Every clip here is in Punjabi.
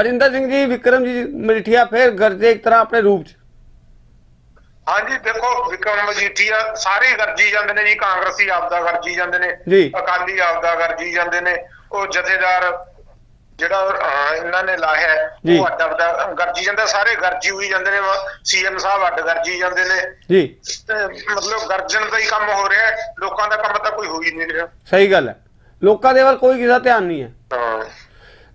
ਹਰਿੰਦਰ ਸਿੰਘ ਜੀ ਵਿਕਰਮ ਜੀ ਮਜੀਠੀਆ ਫਿਰ ਗਰਜੇ ਇੱਕ ਤਰ੍ਹਾਂ ਆਪਣੇ ਰੂਪ 'ਚ। ਹਾਂਜੀ ਦੇਖੋ ਵਿਕਰਮ ਮਜੀਠੀਆ ਸਾਰੇ ਗਰਜੀ ਜਾਂਦੇ ਨੇ ਜੀ ਕਾਂਗਰਸੀ ਆਪਦਾ ਗਰਜੀ ਜਾਂਦੇ ਨੇ। ਅਕਾਲੀ ਆਪਦਾ ਗਰਜੀ ਜਾਂਦੇ ਨੇ ਉਹ ਜਥੇਦਾਰ ਜਿਹੜਾ ਇਹਨਾਂ ਨੇ ਲਾਇਆ। ਉਹ ਅੱਡ ਅੱਡ ਗਰਜੀ ਜਾਂਦਾ ਸਾਰੇ ਗਰਜੀ ਹੋਈ ਜਾਂਦੇ ਨੇ ਸੀਐਮ ਸਾਹਿਬ ਅੱਡ ਗਰਜੀ ਜਾਂਦੇ ਨੇ। ਜੀ। ਮਤਲਬ ਗਰਜਣ ਦਾ ਹੀ ਕੰਮ ਹੋ ਰਿਹਾ ਲੋਕਾਂ ਦਾ ਕੰਮ ਤਾਂ ਕੋਈ ਹੋ ਹੀ ਨਹੀਂ ਰਿਹਾ। ਸਹੀ ਗੱਲ ਹੈ। ਲੋਕਾਂ ਦੇ ਵੱਲ ਕੋਈ ਕਿਸੇ ਧਿਆਨ ਨਹੀਂ ਹੈ। ਹਾਂ।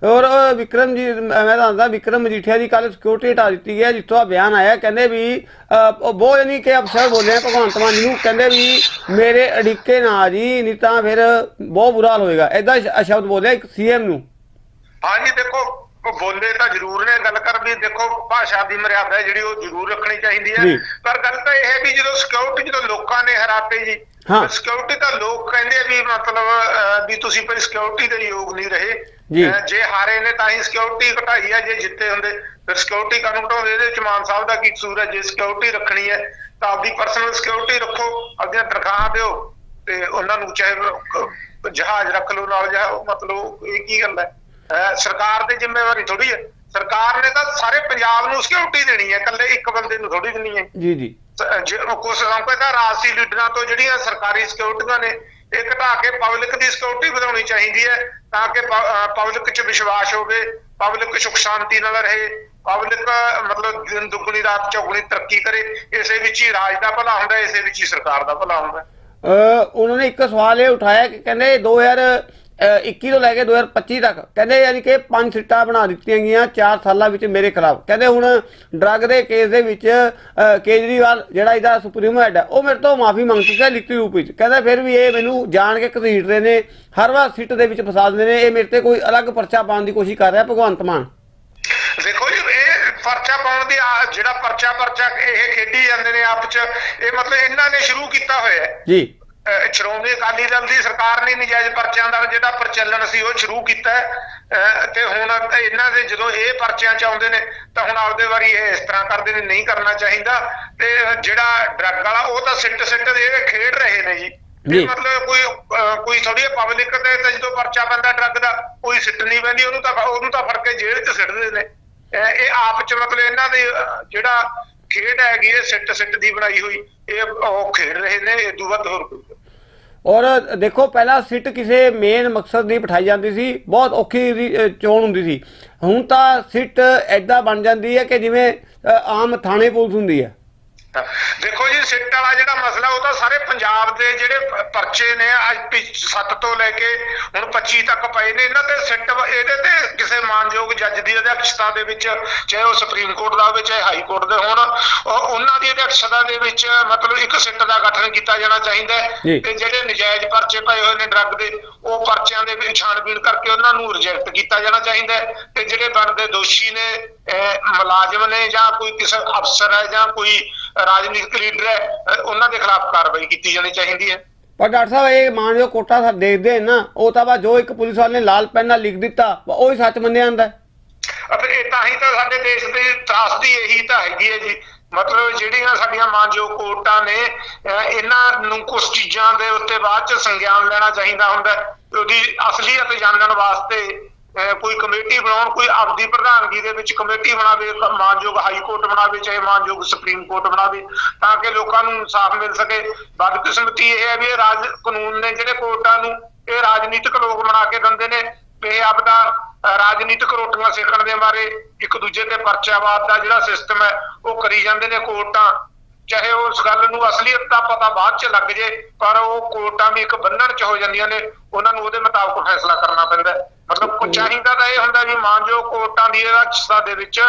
ਔਰ ਵਿਕਰਮ ਜੀ ਮੈਂ ਦੱਸਦਾ ਵਿਕਰਮ ਮਜੀਠੀਆ ਦੀ ਕੱਲ ਸਿਕਿਉਰਿਟੀ ਹਟਾ ਦਿੱਤੀ ਹੈ ਜਿੱਥੋਂ ਆ ਬਿਆਨ ਆਇਆ ਕਹਿੰਦੇ ਵੀ ਉਹ ਬਹੁਤ ਯਾਨੀ ਕਿ ਅਫਸਰ ਬੋਲੇ ਭਗਵੰਤ ਮਾਨ ਨੂੰ ਕਹਿੰਦੇ ਵੀ ਮੇਰੇ ਅੜਿੱਕੇ ਨਾ ਜੀ ਨਹੀਂ ਤਾਂ ਫਿਰ ਬਹੁਤ ਬੁਰਾ ਹਾਲ ਹੋਏਗਾ ਐਦਾਂ ਸ਼ਬਦ ਬੋਲਿਆ ਇੱਕ ਸੀਐਮ ਨੂੰ ਹਾਂਜੀ ਦੇਖੋ ਉਹ ਬੋਲੇ ਤਾਂ ਜ਼ਰੂਰ ਨੇ ਗੱਲ ਕਰ ਵੀ ਦੇਖੋ ਭਾਸ਼ਾ ਦੀ ਮਰਿਆਦਾ ਜਿਹੜੀ ਉਹ ਜ਼ਰੂਰ ਰੱਖਣੀ ਚਾਹੀਦੀ। ਹੈ ਪਰ ਗੱਲ ਤਾਂ ਇਹ ਹੈ ਵੀ ਜਦੋਂ ਸਿਕਿਉਰਿਟੀ ਜਦੋਂ ਲੋਕਾਂ ਨੇ ਹਰਾਤੇ ਜੀ। ਸਿਕਿਉਰਿਟੀ ਤਾਂ ਲੋਕ ਕਹਿੰਦੇ ਵੀ ਮਤਲਬ ਵੀ ਤੁਸੀਂ ਪਰ ਸਿਕਿਉਰਿਟੀ ਦੇ ਯੋਗ ਨਹੀਂ ਰਹੇ ਜੀ। ਹਾਰੇ ਨੇ ਤਾਂ ਹੀ ਸਿਕਿਉਰਿਟੀ ਘਟਾਈ ਹੈ ਜੇ ਜਿੱਤੇ ਹੁੰਦੇ। ਫਿਰ ਸਿਕਿਉਰਿਟੀ ਕਾਨੂੰ ਘਟਾਉਂਦੇ ਇਹਦੇ ਵਿੱਚ ਮਾਨ ਸਾਹਿਬ ਦਾ ਕੀ ਕਸੂਰ ਹੈ? ਜੇ ਸਿਕਿਉਰਿਟੀ ਰੱਖਣੀ ਹੈ ਤਾਂ ਆਪਦੀ ਪਰਸਨਲ ਸਿਕਿਉਰਿਟੀ ਰੱਖੋ ਆਪਦੀਆਂ ਤਨਖਾਹਾਂ ਦਿਓ ਤੇ ਉਹਨਾਂ ਨੂੰ ਚਾਹੇ ਜਹਾਜ਼ ਰੱਖ ਲਓ ਨਾਲ ਜਾਂ ਮਤਲਬ ਇਹ ਕੀ ਗੱਲ ਹੈ? ਸਰਕਾਰ ਦੀ ਜ਼ਿੰਮੇਵਾਰੀ ਥੋੜੀ ਹੈ। ਸਰਕਾਰ ਨੇ ਤਾਂ ਸਾਰੇ ਪੰਜਾਬ ਨੂੰ ਸਿਕਿਉਰਿਟੀ ਦੇਣੀ ਹੈ ਇਕੱਲੇ ਇੱਕ ਬੰਦੇ ਨੂੰ ਥੋੜੀ ਦੇਣੀ ਹੈ। ਜੀ ਜੀ। ਕੁਝ ਸੰਪੇ ਤਾਂ ਰਾਜਸੀ ਲੀਡਰਾਂ ਤੋਂ ਜਿਹੜੀਆਂ ਸਰਕਾਰੀ ਸਿਕਿਉਰਿਟੀਆਂ ਨੇ ਇਹ ਘਟਾ ਕੇ ਪਬਲਿਕ ਦੀ ਸਿਕਿਉਰਿਟੀ ਵਧਾਉਣੀ ਚਾਹੀਦੀ ਹੈ ਤਾਂ ਕਿ ਪਬਲਿਕ 'ਚ ਵਿਸ਼ਵਾਸ ਹੋਵੇ ਪਬਲਿਕ ਸੁਖ ਸ਼ਾਂਤੀ ਨਾਲ ਰਹੇ ਪਬਲਿਕ ਮਤਲਬ ਦਿਨ ਦੁੱਗਣੀ ਰਾਤ ਚੌਗਣੀ ਤਰੱਕੀ ਕਰੇ ਇਸੇ ਵਿੱਚ ਹੀ ਰਾਜ ਦਾ ਭਲਾ ਹੁੰਦਾ ਇਸੇ ਵਿੱਚ ਹੀ ਸਰਕਾਰ ਦਾ ਭਲਾ ਹੁੰਦਾ। ਅ, ਉਹਨਾਂ ਨੇ ਇੱਕ ਸਵਾਲ ਇਹ ਉਠਾਇਆ ਕਿ ਕਹਿੰਦੇ 2021 ਤੋਂ ਲੈ ਕੇ 2025 ਤੱਕ। ਕਹਿੰਦੇ ਯਾਨੀ ਕਿ ਪੰਜ ਸੀਟਾਂ ਬਣਾ ਦਿੱਤੀਆਂ ਗਈਆਂ 4 ਸਾਲਾਂ ਵਿੱਚ ਮੇਰੇ ਖਿਲਾਫ। ਕਹਿੰਦੇ ਹੁਣ ਡਰੱਗ ਦੇ ਕੇਸ ਦੇ ਵਿੱਚ ਕੇਜਰੀਵਾਲ ਜਿਹੜਾ ਇਹਦਾ ਸੁਪਰੀਮ ਹੈਡ ਹੈ ਉਹ ਮੇਰੇ ਤੋਂ ਮਾਫੀ ਮੰਗ ਚੁੱਕਾ ਲਿਖਤੀ ਰੂਪ ਵਿੱਚ। ਕਹਿੰਦਾ ਫਿਰ ਵੀ ਇਹ ਮੈਨੂੰ ਜਾਣ ਕੇ ਘਸੀਟਦੇ ਨੇ ਹਰ ਵਾਰ ਸਿੱਟ ਦੇ ਵਿੱਚ ਫਸਾ ਦਿੰਦੇ ਨੇ ਇਹ ਮੇਰੇ ਤੇ ਕੋਈ ਅਲੱਗ ਪਰਚਾ ਪਾਉਣ ਦੀ ਕੋਸ਼ਿਸ਼ ਕਰ ਰਿਹਾ ਭਗਵੰਤ ਮਾਨ। ਦੇਖੋ ਜੀ ਇਹ ਪਰਚਾ ਪਾਉਣ ਦੀ ਜਿਹੜਾ ਪਰਚਾ ਪਰਚਾ ਇਹ ਖੇਡੀ ਜਾਂਦੇ ਨੇ ਆਪ ਚ ਇਹ ਮਤਲਬ ਇਹਨਾਂ ਨੇ ਸ਼ੁਰੂ ਕੀਤਾ ਹੋਇਆ ਹੈ। ਜੀ। ਸ਼੍ਰੋਮਣੀ ਅਕਾਲੀ ਦਲ ਦੀ ਸਰਕਾਰ ਨੇ ਨਜਾਇਜ਼ ਪਰਚਿਆਂ ਦਾ ਜਿਹੜਾ ਪ੍ਰਚਲਨ ਸੀ ਉਹ ਸ਼ੁਰੂ ਕੀਤਾ ਤੇ ਹੁਣ ਇਹਨਾਂ ਦੇ ਜਦੋਂ ਇਹ ਪਰਚਿਆਂ ਚ ਆਉਂਦੇ ਨੇ ਤਾਂ ਹੁਣ ਆਪਦੇ ਵਾਰੀ ਇਹ ਇਸ ਤਰ੍ਹਾਂ ਕਰਦੇ ਨੇ ਨਹੀਂ ਕਰਨਾ ਚਾਹੀਦਾ ਤੇ ਜਿਹੜਾ ਡਰੱਗ ਵਾਲਾ ਉਹ ਤਾਂ ਸਿੱਟ ਸਿੱਟ ਦੇ ਇਹ ਖੇਡ ਰਹੇ ਨੇ ਜੀ। ਇਹ ਮਤਲਬ ਕੋਈ ਕੋਈ ਥੋੜੀ ਪਬਲਿਕ ਤੇ ਤਾਂ ਜਦੋਂ ਪਰਚਾ ਪੈਂਦਾ ਡਰੱਗ ਦਾ ਕੋਈ ਸਿੱਟ ਨਹੀਂ ਪੈਂਦੀ ਉਹਨੂੰ ਤਾਂ ਉਹਨੂੰ ਤਾਂ ਫੜ ਕੇ ਜੇਲ੍ਹ 'ਚ ਸਿੱਟਦੇ ਨੇ ਇਹ ਆਪ ਚ ਮਤਲਬ ਇਹਨਾਂ ਦੇ ਜਿਹੜਾ ਖੇਡ ਹੈਗੀ ਇਹ ਸਿੱਟ ਸਿੱਟ ਦੀ ਬਣਾਈ ਹੋਈ ਇਹ ਉਹ ਖੇਡ ਰਹੇ ਨੇ ਇਹ ਤੋਂ ਵੱਧ ਹੋਰ ਕੋਈ। ਔਰ ਦੇਖੋ, ਪਹਿਲਾਂ ਸਿੱਟ ਕਿਸੇ ਮੇਨ ਮਕਸਦ ਦੀ ਬਿਠਾਈ ਜਾਂਦੀ ਸੀ, ਬਹੁਤ ਔਖੀ ਚੋਣ ਹੁੰਦੀ ਸੀ। ਹੁਣ ਤਾਂ ਸਿੱਟ ਐਦਾਂ ਬਣ ਜਾਂਦੀ ਹੈ ਕਿ ਜਿਵੇਂ ਆਮ ਥਾਣੇ ਪੁਲਿਸ ਹੁੰਦੀ ਹੈ। ਦੇਖੋ ਜੀ ਸਿੱਟ ਵਾਲਾ ਜਿਹੜਾ ਮਸਲਾ ਉਹ ਤਾਂ ਸਾਰੇ ਪੰਜਾਬ ਦੇ ਜਿਹੜੇ ਪਰਚੇ ਨੇ ਅੱਜ 7 ਤੋਂ ਲੈ ਕੇ ਹੁਣ 25 ਤੱਕ ਪਏ ਨੇ। ਇਹਨਾਂ ਤੇ ਸਿੱਟ ਇਹਦੇ ਤੇ ਕਿਸੇ ਮਾਨਯੋਗ ਜੱਜ ਦੀ ਅਧਿਕਸ਼ਤਾ ਦੇ ਵਿੱਚ ਚਾਹੇ ਉਹ ਸੁਪਰੀਮ ਕੋਰਟ ਦਾ ਹੋਵੇ ਚਾਹੇ ਹਾਈ ਕੋਰਟ ਦੇ ਹੋਣ ਉਹ- ਉਹਨਾਂ ਦੀ ਅਧਿਕਸ਼ਤਾ ਦੇ ਵਿੱਚ ਮਤਲਬ ਇੱਕ ਸਿੱਟ ਦਾ ਗਠਨ ਕੀਤਾ ਜਾਣਾ ਚਾਹੀਦਾ। ਤੇ ਜਿਹੜੇ ਨਜਾਇਜ਼ ਪਰਚੇ ਪਏ ਹੋਏ ਨੇ ਡਰੱਗ ਦੇ ਉਹ ਪਰਚਿਆਂ ਦੇ ਵਿੱਚ ਛਾਣਬੀਣ ਕਰਕੇ ਉਹਨਾਂ ਨੂੰ ਰਿਜੈਕਟ ਕੀਤਾ ਜਾਣਾ ਚਾਹੀਦਾ ਤੇ ਜਿਹੜੇ ਬਣਦੇ ਦੋਸ਼ੀ ਨੇ ਮੁਲਾਜ਼ਮ ਨੇ ਜਾਂ ਕੋਈ ਕਿਸੇ ਅਫਸਰ ਹੈ ਜਾਂ ਕੋਈ ਰਾਜਨੀਤਿਕ ਲੀਡਰ ਹੈ ਉਹਨਾਂ ਦੇ ਖਿਲਾਫ ਕਾਰਵਾਈ ਕੀਤੀ ਜਾਣੀ ਚਾਹੀਦੀ ਹੈ। ਪਰ ਡਾਕਟਰ ਸਾਹਿਬ ਇਹ ਮਾਨ ਜੋ ਕੋਟਾ ਸਾ ਦੇਖਦੇ ਹਨ ਨਾ ਉਹ ਤਾਂ ਬਾ ਜੋ ਇੱਕ ਪੁਲਿਸ ਵਾਲੇ ਨੇ ਲਾਲ ਪੈਨ ਨਾਲ ਲਿਖ ਦਿੱਤਾ ਉਹ ਹੀ ਸੱਚ ਮੰਨਿਆ ਜਾਂਦਾ ਫਿਰ ਇਹ ਤਾਂ ਹੀ ਤਾਂ ਸਾਡੇ ਦੇਸ਼ ਦੀ ਤਰਾਸਦੀ ਇਹੀ ਤਾਂ ਹੈਗੀ ਹੈ ਜੀ। ਮਤਲਬ ਜਿਹੜੀਆਂ ਸਾਡੀਆਂ ਮਾਨਯੋਗ ਕੋਰਟਾਂ ਨੇ ਇਹਨਾਂ ਨੂੰ ਕੁਝ ਚੀਜ਼ਾਂ ਦੇ ਉੱਤੇ ਬਾਅਦ ਚ ਸੰਗਿਆਨ ਲੈਣਾ ਚਾਹੀਦਾ ਹੁੰਦਾ ਉਹਦੀ ਅਸਲੀਅਤ ਜਾਣਨ ਵਾਸਤੇ ਕੋਈ ਕਮੇਟੀ ਬਣਾਉਣ, ਕੋਈ ਆਪਦੀ ਪ੍ਰਧਾਨਗੀ ਦੇ ਵਿੱਚ ਕਮੇਟੀ ਬਣਾਵੇ ਮਾਨਯੋਗ ਹਾਈ ਕੋਰਟ ਬਣਾਵੇ, ਚਾਹੇ ਮਾਨਯੋਗ ਸੁਪਰੀਮ ਕੋਰਟ ਬਣਾਵੇ, ਤਾਂ ਕਿ ਲੋਕਾਂ ਨੂੰ ਇਨਸਾਫ ਮਿਲ ਸਕੇ। ਬਦਕਿਸਮਤੀ ਇਹ ਹੈ ਵੀ ਇਹ ਰਾਜ, ਕਾਨੂੰਨ ਨੇ ਜਿਹੜੇ ਕੋਰਟਾਂ ਨੂੰ ਇਹ ਰਾਜਨੀਤਿਕ ਲੋਕ ਬਣਾ ਕੇ ਦਿੰਦੇ ਨੇ ਤੇ ਇਹ ਆਪਦਾ ਰਾਜਨੀਤਿਕ ਰੋਟੀਆਂ ਸੇਕਣ ਦੇ ਮਾਰੇ ਇੱਕ ਦੂਜੇ ਤੇ ਪਰਚਾਵਾਦ ਦਾ ਜਿਹੜਾ ਸਿਸਟਮ ਹੈ, ਉਹ ਕਰੀ ਜਾਂਦੇ ਨੇ ਕੋਰਟਾਂ। ਚਾਹੇ ਉਸ ਗੱਲ ਨੂੰ ਅਸਲੀਅਤ ਦਾ ਪਤਾ ਬਾਅਦ ਚ ਲੱਗ ਜੇ ਪਰ ਉਹ ਕੋਰਟਾਂ ਵੀ ਇੱਕ ਬੰਧਨ ਚ ਹੋ ਜਾਂਦੀਆਂ ਨੇ ਉਹਨਾਂ ਨੂੰ ਉਹਦੇ ਮੁਤਾਬਕ ਫੈਸਲਾ ਕਰਨਾ ਪੈਂਦਾ। ਮਤਲਬ ਕੁਝ ਚਾਹੀਦਾ ਤਾਂ ਇਹ ਹੁੰਦਾ ਵੀ ਮਾਨਯੋਗ ਕੋਰਟਾਂ ਦੀ ਅਧਿਕਸ਼ਤਾ ਦੇ ਵਿੱਚ